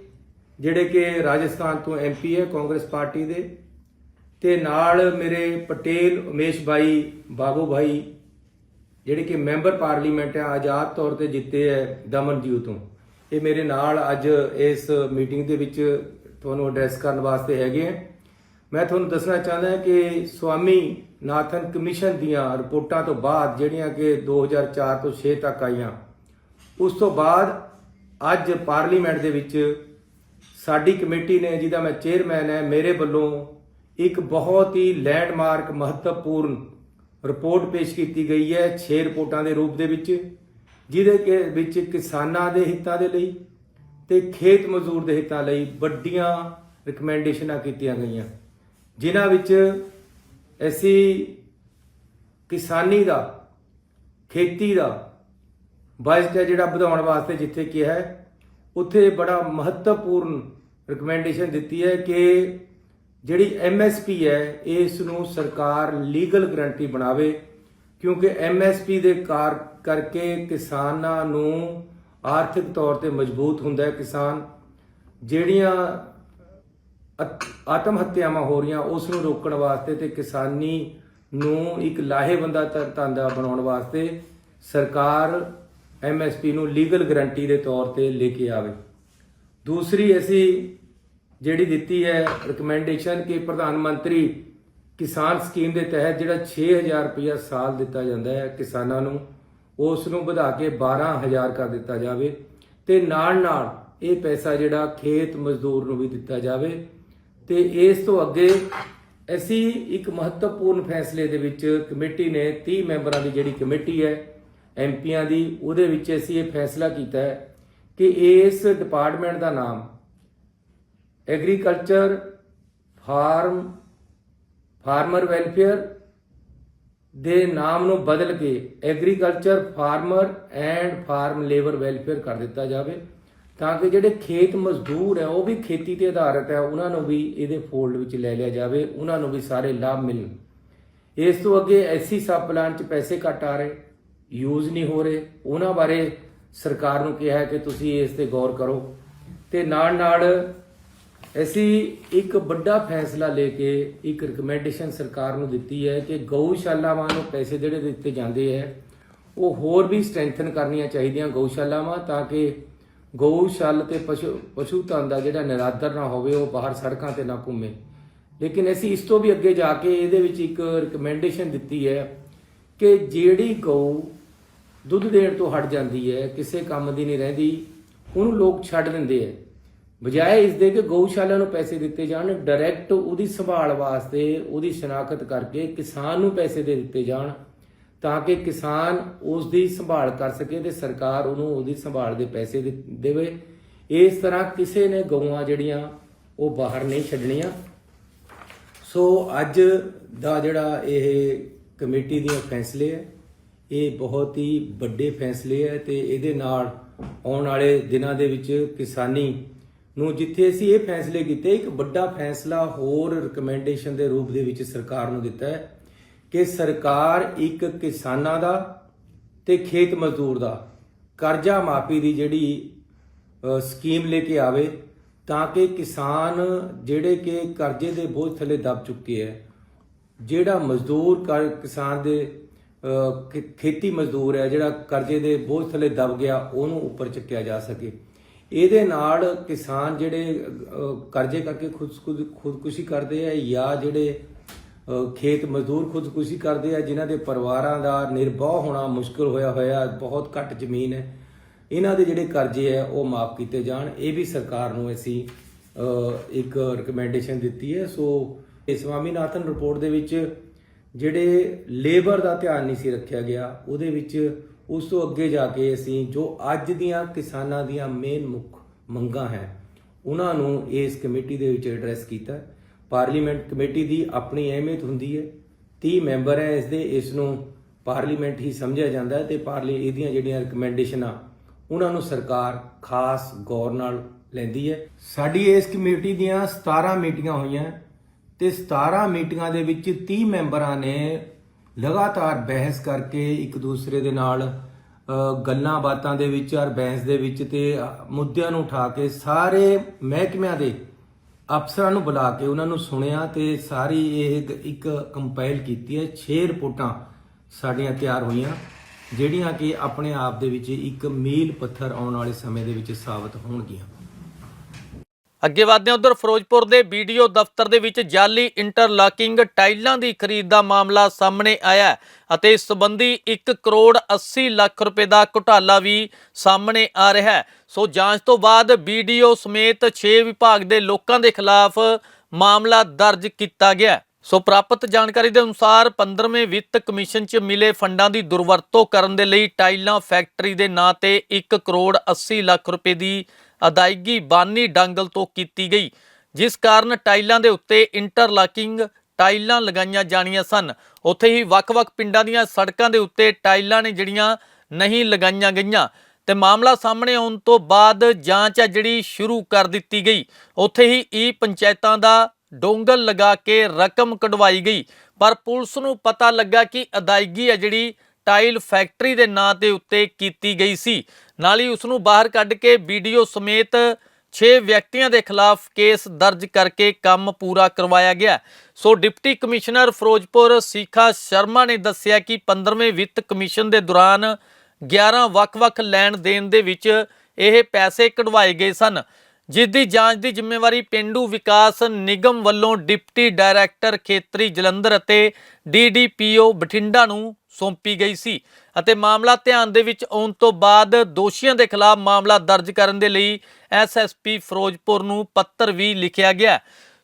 S5: ਜਿਹੜੇ ਕਿ ਰਾਜਸਥਾਨ ਤੋਂ ਐਮਪੀ ਹੈ, ਕਾਂਗਰਸ ਪਾਰਟੀ ਦੇ। ਤੇ ਨਾਲ ਮੇਰੇ ਪਟੇਲ, ਉਮੇਸ਼ ਭਾਈ ਬਾਬੂ ਭਾਈ ਜਿਹੜੇ ਕਿ ਮੈਂਬਰ ਪਾਰਲੀਮੈਂਟ ਹੈ ਆਜ਼ਾਦ ਤੌਰ ਤੇ ਜਿੱਤੇ ਹੈ ਦਮਨਜੀਤ ਤੋਂ। ਇਹ ਮੇਰੇ ਨਾਲ ਅੱਜ ਇਸ ਮੀਟਿੰਗ ਦੇ ਵਿੱਚ ਤੁਹਾਨੂੰ ਐਡਰੈਸ ਕਰਨ ਵਾਸਤੇ ਹੈਗੇ ਹੈ ਮੈਂ ਤੁਹਾਨੂੰ ਦੱਸਣਾ ਚਾਹੁੰਦਾ ਕਿ ਸਵਾਮੀ ਨਾਥਨ ਕਮਿਸ਼ਨ ਦੀਆਂ ਰਿਪੋਰਟਾਂ ਤੋਂ ਬਾਅਦ ਜਿਹੜੀਆਂ ਕਿ 2004 ਤੋਂ 6 ਤੱਕ ਆਈਆਂ, ਉਸ ਤੋਂ ਬਾਅਦ ਅੱਜ ਪਾਰਲੀਮੈਂਟ ਦੇ ਵਿੱਚ ਸਾਡੀ ਕਮੇਟੀ ਨੇ, ਜਿਹਦਾ ਮੈਂ ਚੇਅਰਮੈਨ ਹੈ ਮੇਰੇ ਵੱਲੋਂ ਇੱਕ ਬਹੁਤ ਹੀ ਲੈਂਡਮਾਰਕ ਮਹੱਤਵਪੂਰਨ ਰਿਪੋਰਟ ਪੇਸ਼ ਕੀਤੀ ਗਈ ਹੈ ਛੇ ਰਿਪੋਰਟਾਂ ਦੇ ਰੂਪ ਦੇ ਵਿੱਚ, ਜਿਹਦੇ ਕੇ ਵਿੱਚ ਕਿਸਾਨਾਂ ਦੇ ਹਿੱਤਾਂ ਦੇ ਲਈ ਤੇ ਖੇਤ ਮਜ਼ਦੂਰ ਦੇ ਹਿੱਤਾਂ ਲਈ ਵੱਡੀਆਂ ਰਿਕਮੈਂਡੇਸ਼ਨਾਂ ਕੀਤੀਆਂ ਗਈਆਂ। ਜਿਨ੍ਹਾਂ ਵਿੱਚ ਅਸੀਂ ਕਿਸਾਨੀ ਦਾ, ਖੇਤੀ ਦਾ ਬਜਟ ਹੈ ਜਿਹੜਾ ਵਧਾਉਣ ਵਾਸਤੇ ਜਿੱਥੇ ਕਿਹਾ ਹੈ, ਉੱਥੇ ਬੜਾ ਮਹੱਤਵਪੂਰਨ ਰਿਕਮੈਂਡੇਸ਼ਨ ਦਿੱਤੀ ਹੈ ਕਿ ਜਿਹੜੀ ਐਮਐਸਪੀ ਹੈ ਇਸ ਨੂੰ ਸਰਕਾਰ ਲੀਗਲ ਗਰੰਟੀ ਬਣਾਵੇ, ਕਿਉਂਕਿ ਐਮਐਸਪੀ ਦੇ ਕਾਰ ਕਰਕੇ ਕਿਸਾਨਾਂ ਨੂੰ ਆਰਥਿਕ ਤੌਰ ਤੇ ਮਜ਼ਬੂਤ ਹੁੰਦਾ ਹੈ ਕਿਸਾਨ। ਜਿਹੜੀਆਂ ਅਤ- ਆਤਮ ਹੱਤਿਆਵਾਂ ਹੋ ਰਹੀਆਂ ਉਸ ਨੂੰ ਰੋਕਣ ਵਾਸਤੇ ਤੇ ਕਿਸਾਨੀ ਨੂੰ ਇੱਕ ਲਾਹੇਵੰਦਾ ਧੰਦਾ ਬਣਾਉਣ ਵਾਸਤੇ ਸਰਕਾਰ ਐਮਐਸਪੀ ਨੂੰ ਲੀਗਲ ਗਰੰਟੀ ਦੇ ਤੌਰ ਤੇ ਲੈ ਕੇ ਆਵੇ। ਦੂਸਰੀ, ਅਸੀਂ ਜਿਹੜੀ ਦਿੱਤੀ ਹੈ ਰეკਮੈਂਡੇਸ਼ਨ ਕਿ ਪ੍ਰਧਾਨ ਮੰਤਰੀ ਕਿਸਾਨ ਸਕੀਮ ਦੇ ਤਹਿਤ ਜਿਹੜਾ 6000 ਰੁਪਇਆ ਸਾਲ ਦਿੱਤਾ ਜਾਂਦਾ ਹੈ ਕਿਸਾਨਾਂ ਨੂੰ ਉਸ ਨੂੰ ਵਧਾ ਕੇ 12000 ਕਰ ਦਿੱਤਾ ਜਾਵੇ ਤੇ ਨਾਲ ਨਾਲ ਇਹ ਪੈਸਾ ਜਿਹੜਾ ਖੇਤ ਮਜ਼ਦੂਰ ਨੂੰ ਵੀ ਦਿੱਤਾ ਜਾਵੇ ਤੇ ਇਸ ਤੋਂ ਅੱਗੇ ਅਸੀਂ ਇੱਕ ਮਹੱਤਵਪੂਰਨ ਫੈਸਲੇ ਦੇ ਵਿੱਚ ਕਮੇਟੀ ਨੇ 30 ਮੈਂਬਰਾਂ ਦੀ ਜਿਹੜੀ ਕਮੇਟੀ ਹੈ ਐਮਪੀਆਂ ਦੀ, ਉਹਦੇ ਵਿੱਚ ਅਸੀਂ ਇਹ ਫੈਸਲਾ ਕੀਤਾ ਹੈ ਕਿ ਇਸ ਡਿਪਾਰਟਮੈਂਟ ਦਾ ਨਾਮ ਐਗਰੀਕਲਚਰ ਫਾਰਮ ਫਾਰਮਰ ਵੈਲਫੇਅਰ ਦੇ ਨਾਮ ਨੂੰ ਬਦਲ ਕੇ agriculture farmer and farm labour welfare ਕਰ ਦਿੱਤਾ ਜਾਵੇ ਤਾਂ ਕਿ ਜਿਹੜੇ ਖੇਤ ਮਜ਼ਦੂਰ ਹੈ, ਉਹ ਵੀ ਖੇਤੀ ਤੇ ਆਧਾਰਿਤ ਹੈ, ਉਹਨਾਂ ਨੂੰ ਵੀ ਇਹਦੇ ਫੋਲਡ ਵਿੱਚ ਲੈ ਲਿਆ ਜਾਵੇ, ਉਹਨਾਂ ਨੂੰ ਵੀ ਸਾਰੇ ਲਾਭ ਮਿਲਣ ਇਸ ਤੋਂ ਅੱਗੇ ਐਸੀ ਸਬ ਪਲਾਨ ਚ ਪੈਸੇ ਘੱਟ ਆ ਰਹੇ ਯੂਜ਼ ਨਹੀਂ ਹੋ ਰਹੇ, ਉਹਨਾਂ ਬਾਰੇ ਸਰਕਾਰ ਨੂੰ ਕਿਹਾ ਹੈ ਕਿ ਤੁਸੀਂ ਇਸ ਤੇ ਗੌਰ ਕਰੋ। ਤੇ ਨਾਲ ਨਾਲ ਅਸੀਂ ਇੱਕ ਵੱਡਾ ਫੈਸਲਾ ਲੈ ਕੇ ਇੱਕ ਰਿਕਮੈਂਡੇਸ਼ਨ ਸਰਕਾਰ ਨੂੰ ਦਿੱਤੀ ਹੈ ਕਿ ਗਊਸ਼ਾਲਾਵਾਂ ਨੂੰ ਪੈਸੇ ਜਿਹੜੇ ਦਿੱਤੇ ਜਾਂਦੇ ਹੈ, ਉਹ ਹੋਰ ਵੀ ਸਟਰੈਂਥਨ ਕਰਨੀਆਂ ਚਾਹੀਦੀਆਂ ਗਊਸ਼ਾਲਾਵਾਂ ਤਾਂ ਕਿ ਗਊਸ਼ਾਲ ਤੇ ਪਸ਼ੂ ਪਸ਼ੂ ਧਨ ਦਾ ਜਿਹੜਾ ਨਿਰਾਦਰ ਨਾ ਹੋਵੇ, ਉਹ ਬਾਹਰ ਸੜਕਾਂ ਤੇ ਨਾ ਘੁੰਮੇ। ਲੇਕਿਨ ਅਸੀਂ ਇਸ ਤੋਂ ਵੀ ਅੱਗੇ ਜਾ ਕੇ ਇਹਦੇ ਵਿੱਚ ਇੱਕ ਰਿਕਮੈਂਡੇਸ਼ਨ ਦਿੱਤੀ ਹੈ ਕਿ ਜਿਹੜੀ ਗਊ ਦੁੱਧ ਦੇਣ ਤੋਂ ਹਟ ਜਾਂਦੀ ਹੈ, ਕਿਸੇ ਕੰਮ ਦੀ ਨਹੀਂ ਰਹਿੰਦੀ, ਉਹਨੂੰ ਲੋਕ ਛੱਡ ਦਿੰਦੇ ਐ ਬਜਾਏ ਇਸ ਦੇ ਕਿ ਗਊਸ਼ਾਲਾ ਨੂੰ ਪੈਸੇ ਦਿੱਤੇ ਜਾਣ ਡਾਇਰੈਕਟ ਉਹਦੀ ਸੰਭਾਲ ਵਾਸਤੇ ਉਹਦੀ ਸ਼ਨਾਖਤ ਕਰਕੇ ਕਿਸਾਨ ਨੂੰ ਪੈਸੇ ਦੇ ਦਿੱਤੇ ਜਾਣ, ਤਾਂ ਕਿ ਕਿਸਾਨ ਉਸ ਦੀ ਸੰਭਾਲ ਕਰ ਸਕੇ ਤੇ ਸਰਕਾਰ ਉਹਨੂੰ ਉਹਦੀ ਸੰਭਾਲ ਦੇ ਪੈਸੇ ਦੇ- ਦੇਵੇ। ਇਸ ਤਰ੍ਹਾਂ ਕਿਸੇ ਨੇ ਗਊਆਂ ਜਿਹੜੀਆਂ ਉਹ ਬਾਹਰ ਨਹੀਂ ਛੱਡਣੀਆਂ। ਸੋ ਅੱਜ ਦਾ ਜਿਹੜਾ ਇਹ ਕਮੇਟੀ ਦੀਆਂ ਫੈਸਲੇ ਹੈ ਇਹ ਬਹੁਤ ਹੀ ਵੱਡੇ ਫੈਸਲੇ ਹੈ ਤੇ ਇਹਦੇ ਨਾਲ ਆਉਣ ਵਾਲੇ ਦਿਨਾਂ ਦੇ ਵਿੱਚ ਕਿਸਾਨੀ ਨੂੰ ਜਿੱਥੇ ਅਸੀਂ ਇਹ ਫੈਸਲੇ ਕੀਤੇ ਇੱਕ ਵੱਡਾ ਫੈਸਲਾ ਹੋਰ ਰეკਮੈਂਡੇਸ਼ਨ ਦੇ ਰੂਪ ਦੇ ਵਿੱਚ ਸਰਕਾਰ ਨੂੰ ਦਿੱਤਾ ਹੈ ਕਿ ਸਰਕਾਰ ਇੱਕ ਕਿਸਾਨਾਂ ਦਾ ਤੇ ਖੇਤ ਮਜ਼ਦੂਰ ਦਾ ਕਰਜ਼ਾ ਮਾਫੀ ਦੀ ਜਿਹੜੀ ਸਕੀਮ ਲੈ ਕੇ ਆਵੇ ਤਾਂ ਕਿ ਕਿਸਾਨ ਜਿਹੜੇ ਕਿ ਕਰਜ਼ੇ ਦੇ ਬੋਝ ਥੱਲੇ ਦਬ ਚੁੱਕੇ ਹੈ ਜਿਹੜਾ ਮਜ਼ਦੂਰ ਕਰ ਕਿਸਾਨ ਦੇ ਅ, ਖੇਤੀ ਮਜ਼ਦੂਰ ਹੈ ਜਿਹੜਾ ਕਰਜ਼ੇ ਦੇ ਬੋਝ ਥੱਲੇ ਦਬ ਗਿਆ ਉਹਨੂੰ ਉੱਪਰ ਚੱਕਿਆ ਜਾ ਸਕੇ। ਇਹਦੇ ਨਾਲ ਕਿਸਾਨ ਜਿਹੜੇ ਕਰਜ਼ੇ ਕਰਕੇ ਖੁਦ ਖੁਦਕੁਸ਼ੀ ਕਰਦੇ ਆ ਜਾਂ ਜਿਹੜੇ ਖੇਤ ਮਜ਼ਦੂਰ ਖੁਦਕੁਸ਼ੀ ਕਰਦੇ ਆ, ਜਿਨ੍ਹਾਂ ਦੇ ਪਰਿਵਾਰਾਂ ਦਾ ਨਿਰਵਾਹ ਹੋਣਾ ਮੁਸ਼ਕਲ ਹੋਇਆ ਹੋਇਆ, ਬਹੁਤ ਘੱਟ ਜ਼ਮੀਨ ਹੈ, ਇਹਨਾਂ ਦੇ ਜਿਹੜੇ ਕਰਜ਼ੇ ਹੈ ਉਹ ਮਾਫ ਕੀਤੇ ਜਾਣ। ਇਹ ਵੀ ਸਰਕਾਰ ਨੂੰ ਅਸੀਂ ਇੱਕ ਰეკਮੈਂਡੇਸ਼ਨ ਦਿੱਤੀ ਹੈ। ਸੋ, ਇਹ ਸਵਾਮੀਨਾਥਨ ਰਿਪੋਰਟ ਦੇ ਵਿੱਚ ਜਿਹੜੇ ਲੇਬਰ ਦਾ ਧਿਆਨ ਨਹੀਂ ਸੀ ਰੱਖਿਆ ਗਿਆ, ਉਹਦੇ ਵਿੱਚ ਉਸ ਤੋਂ ਅੱਗੇ ਜਾ ਕੇ ਅਸੀਂ ਜੋ ਅੱਜ ਦੀਆਂ ਕਿਸਾਨਾਂ ਦੀਆਂ ਮੇਨ ਮੁੱਖ ਮੰਗਾਂ ਹੈ, ਉਹਨਾਂ ਨੂੰ ਇਸ ਕਮੇਟੀ ਦੇ ਵਿੱਚ ਐਡਰੈਸ ਕੀਤਾ। ਪਾਰਲੀਮੈਂਟ ਕਮੇਟੀ ਦੀ ਆਪਣੀ ਅਹਿਮੀਅਤ ਹੁੰਦੀ ਹੈ 30 ਮੈਂਬਰ ਹੈ ਇਸ ਦੇ ਇਸ ਨੂੰ ਪਾਰਲੀਮੈਂਟ ਹੀ ਸਮਝਿਆ ਜਾਂਦਾ ਹੈ ਤੇ ਪਾਰਲੀ ਇਹਦੀਆਂ ਜਿਹੜੀਆਂ ਰეკਮੈਂਡੇਸ਼ਨਾਂ ਉਹਨਾਂ ਨੂੰ ਸਰਕਾਰ ਖਾਸ ਗੌਰ ਨਾਲ ਲੈਂਦੀ ਹੈ। ਸਾਡੀ ਇਸ ਕਮੇਟੀ ਦੀਆਂ 17 ਮੀਟਿੰਗਾਂ ਹੋਈਆਂ ਤੇ 17 ਮੀਟਿੰਗਾਂ ਦੇ ਵਿੱਚ 30 ਮੈਂਬਰਾਂ ਨੇ ਲਗਾਤਾਰ ਬਹਿਸ ਕਰਕੇ ਇੱਕ ਦੂਸਰੇ ਦੇ ਨਾਲ ਗੱਲਾਂ ਬਾਤਾਂ ਦੇ ਵਿੱਚ ਔਰ ਬਹਿਸ ਦੇ ਵਿੱਚ ਤੇ ਮੁੱਦਿਆਂ ਨੂੰ ਉਠਾ ਕੇ ਸਾਰੇ ਮਹਿਕਮਿਆਂ ਦੇ ਅਫਸਰਾਂ ਨੂੰ ਬੁਲਾ ਕੇ ਉਹਨਾਂ ਨੂੰ ਸੁਣਿਆ ਤੇ ਸਾਰੀ ਇਹ ਇੱਕ- ਇੱਕ ਕੰਪਾਈਲ ਕੀਤੀ ਹੈ। 6 ਰਿਪੋਰਟਾਂ ਸਾਡੀਆਂ ਤਿਆਰ ਹੋਈਆਂ, ਜਿਹੜੀਆਂ ਕਿ ਆਪਣੇ ਆਪ ਦੇ ਵਿੱਚ ਇੱਕ ਮੀਲ ਪੱਥਰ ਆਉਣ ਵਾਲੇ ਸਮੇਂ ਦੇ ਵਿੱਚ ਸਾਬਤ ਹੋਣਗੀਆਂ।
S1: ਅੱਗੇ ਵਧਦੇ ਹਾਂ ਉਧਰ, ਫਿਰੋਜ਼ਪੁਰ ਦੇ ਵੀਡੀਓ ਦਫ਼ਤਰ ਦੇ ਵਿੱਚ ਜਾਲੀ ਇੰਟਰਲਾਕਿੰਗ ਟਾਈਲਾਂ ਦੀ ਖਰੀਦ ਦਾ ਮਾਮਲਾ ਸਾਹਮਣੇ ਆਇਆ ਅਤੇ ਇਸ ਸੰਬੰਧੀ 1 ਕਰੋੜ 80 ਲੱਖ ਰੁਪਏ ਦਾ ਘੁਟਾਲਾ ਵੀ ਸਾਹਮਣੇ ਆ ਰਿਹਾ ਹੈ। ਸੋ ਜਾਂਚ ਤੋਂ ਬਾਅਦ ਵੀਡੀਓ ਸਮੇਤ 6 ਵਿਭਾਗ ਦੇ ਲੋਕਾਂ ਦੇ ਖਿਲਾਫ ਮਾਮਲਾ ਦਰਜ ਕੀਤਾ ਗਿਆ ਸੋ ਪ੍ਰਾਪਤ ਜਾਣਕਾਰੀ ਦੇ ਅਨੁਸਾਰ 15ਵੇਂ ਵਿੱਤ ਕਮਿਸ਼ਨ 'ਚ ਮਿਲੇ ਫੰਡਾਂ ਦੀ ਦੁਰਵਰਤੋਂ ਕਰਨ ਦੇ ਲਈ ਟਾਈਲਾਂ ਫੈਕਟਰੀ ਦੇ ਨਾਂ ਤੇ 1 ਕਰੋੜ 80 ਲੱਖ ਰੁਪਏ ਦੀ ਅਦਾਇਗੀ ਬਾਨੀ ਡਾਂਗਲ ਤੋਂ ਕੀਤੀ ਗਈ, ਜਿਸ ਕਾਰਨ ਟਾਈਲਾਂ ਦੇ ਉੱਤੇ ਇੰਟਰਲਾਕਿੰਗ ਟਾਈਲਾਂ ਲਗਾਈਆਂ ਜਾਣੀਆਂ ਸਨ। ਉੱਥੇ ਹੀ ਵੱਖ-ਵੱਖ ਪਿੰਡਾਂ ਦੀਆਂ ਸੜਕਾਂ ਦੇ ਉੱਤੇ ਟਾਈਲਾਂ ਨੇ ਜਿਹੜੀਆਂ ਨਹੀਂ ਲਗਾਈਆਂ ਗਈਆਂ ਤੇ ਮਾਮਲਾ ਸਾਹਮਣੇ ਆਉਣ ਤੋਂ ਬਾਅਦ ਜਾਂਚ ਹੈ ਜਿਹੜੀ ਸ਼ੁਰੂ ਕਰ ਦਿੱਤੀ ਗਈ। ਉੱਥੇ ਹੀ ਈ ਪੰਚਾਇਤਾਂ ਦਾ ਡੋਂਗਲ ਲਗਾ ਕੇ ਰਕਮ ਕਢਵਾਈ ਗਈ, ਪਰ ਪੁਲਿਸ ਨੂੰ ਪਤਾ ਲੱਗਾ ਕਿ ਅਦਾਇਗੀ ਹੈ ਜਿਹੜੀ ਟਾਈਲ ਫੈਕਟਰੀ ਦੇ ਨਾਂ ਦੇ ਉੱਤੇ ਕੀਤੀ ਗਈ ਸੀ। ਨਾਲ ਹੀ ਉਸ ਨੂੰ ਬਾਹਰ ਕੱਢ ਕੇ ਵੀਡੀਓ ਸਮੇਤ 6 ਵਿਅਕਤੀਆਂ ਦੇ ਖਿਲਾਫ ਕੇਸ ਦਰਜ ਕਰਕੇ ਕੰਮ ਪੂਰਾ ਕਰਵਾਇਆ ਗਿਆ। ਸੋ ਡਿਪਟੀ ਕਮਿਸ਼ਨਰ ਫਿਰੋਜ਼ਪੁਰ ਸੀਖਾ ਸ਼ਰਮਾ ਨੇ ਦੱਸਿਆ ਕਿ 15ਵੇਂ ਵਿੱਤ ਕਮਿਸ਼ਨ ਦੇ ਦੌਰਾਨ 11 ਵੱਖ-ਵੱਖ ਲੈਣ ਦੇਣ ਦੇ ਵਿੱਚ ਇਹ ਪੈਸੇ ਕਢਵਾਏ ਗਏ ਸਨ। ਜਿਸ ਦੀ ਜਾਂਚ ਦੀ ਜ਼ਿੰਮੇਵਾਰੀ ਪਿੰਡੂ ਵਿਕਾਸ ਨਿਗਮ ਵੱਲੋਂ ਡਿਪਟੀ ਡਾਇਰੈਕਟਰ ਖੇਤਰੀ ਜਲੰਧਰ ਅਤੇ ਡੀਡੀਪੀਓ ਬਠਿੰਡਾ ਨੂੰ ਸੌਂਪੀ ਗਈ ਸੀ। ਅਤੇ ਮਾਮਲਾ ਧਿਆਨ ਦੇ ਵਿੱਚ ਆਉਣ ਤੋਂ ਬਾਅਦ ਦੋਸ਼ੀਆਂ ਦੇ ਖਿਲਾਫ ਮਾਮਲਾ ਦਰਜ ਕਰਨ ਦੇ ਲਈ ਐਸਐਸਪੀ ਫਿਰੋਜ਼ਪੁਰ ਨੂੰ ਪੱਤਰ ਵੀ ਲਿਖਿਆ ਗਿਆ।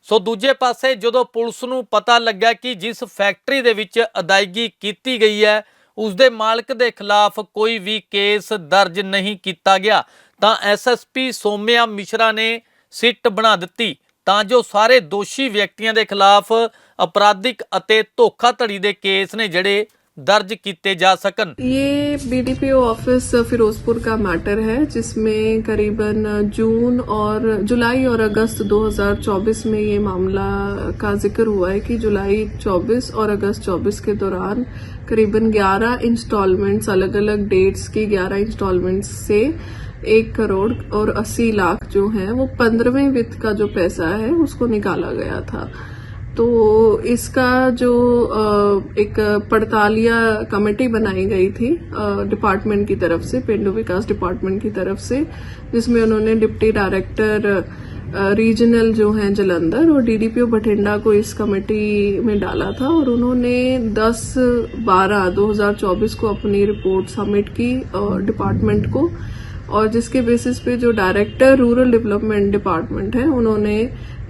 S1: ਸੋ ਦੂਜੇ ਪਾਸੇ ਜਦੋਂ ਪੁਲਿਸ ਨੂੰ ਪਤਾ ਲੱਗਾ ਕਿ ਜਿਸ ਫੈਕਟਰੀ ਦੇ ਵਿੱਚ ਅਦਾਇਗੀ ਕੀਤੀ ਗਈ ਹੈ ਉਸ ਦੇ ਮਾਲਕ ਦੇ ਖਿਲਾਫ ਕੋਈ ਵੀ ਕੇਸ ਦਰਜ ਨਹੀਂ ਕੀਤਾ ਗਿਆ, ਤਾਂ ਐਸਐਸਪੀ ਸੋਮਿਆ ਮਿਸ਼ਰਾ ਨੇ ਸਿੱਟ ਬਣਾ ਦਿੱਤੀ, ਤਾਂ ਜੋ ਸਾਰੇ ਦੋਸ਼ੀ ਵਿਅਕਤੀਆਂ ਦੇ ਖਿਲਾਫ ਅਪਰਾਧਿਕ ਅਤੇ ਧੋਖਾਧੜੀ ਦੇ ਕੇਸ ਨੇ ਜਿਹੜੇ दर्ज किए जा सकन।
S6: ये बीडीपीओ ऑफ़िस फिरोजपुर का मैटर है, जिसमें करीबन जून और जुलाई और अगस्त 2024 में ये मामला का ज़िक्र हुआ है कि जुलाई 24 और अगस्त 24 के दौरान करीबन 11 इंस्टॉलमेंट्स अलग अलग डेट्स की 11 इंस्टॉलमेंट्स से एक करोड़ और अस्सी लाख जो है, वो पंद्रहवें वित्त का जो पैसा है, उसको निकाला गया था। तो इसका जो एक पड़तालिया कमेटी बनाई गई थी डिपार्टमेंट की तरफ़ से, पेंडो विकास डिपार्टमेंट की तरफ़ से, जिसमें उन्होंने डिप्टी डायरेक्टर रीजनल जो हैं जलंधर और डीडीपीओ बठिंडा को इस कमेटी में डाला था और उन्होंने 10 बारह 2024 को अपनी रिपोर्ट सबमिट की डिपार्टमेंट को। और जिसके बेसिस पे जो डायरेक्टर रूरल डेवलपमेंट डिपार्टमेंट है, उन्होंने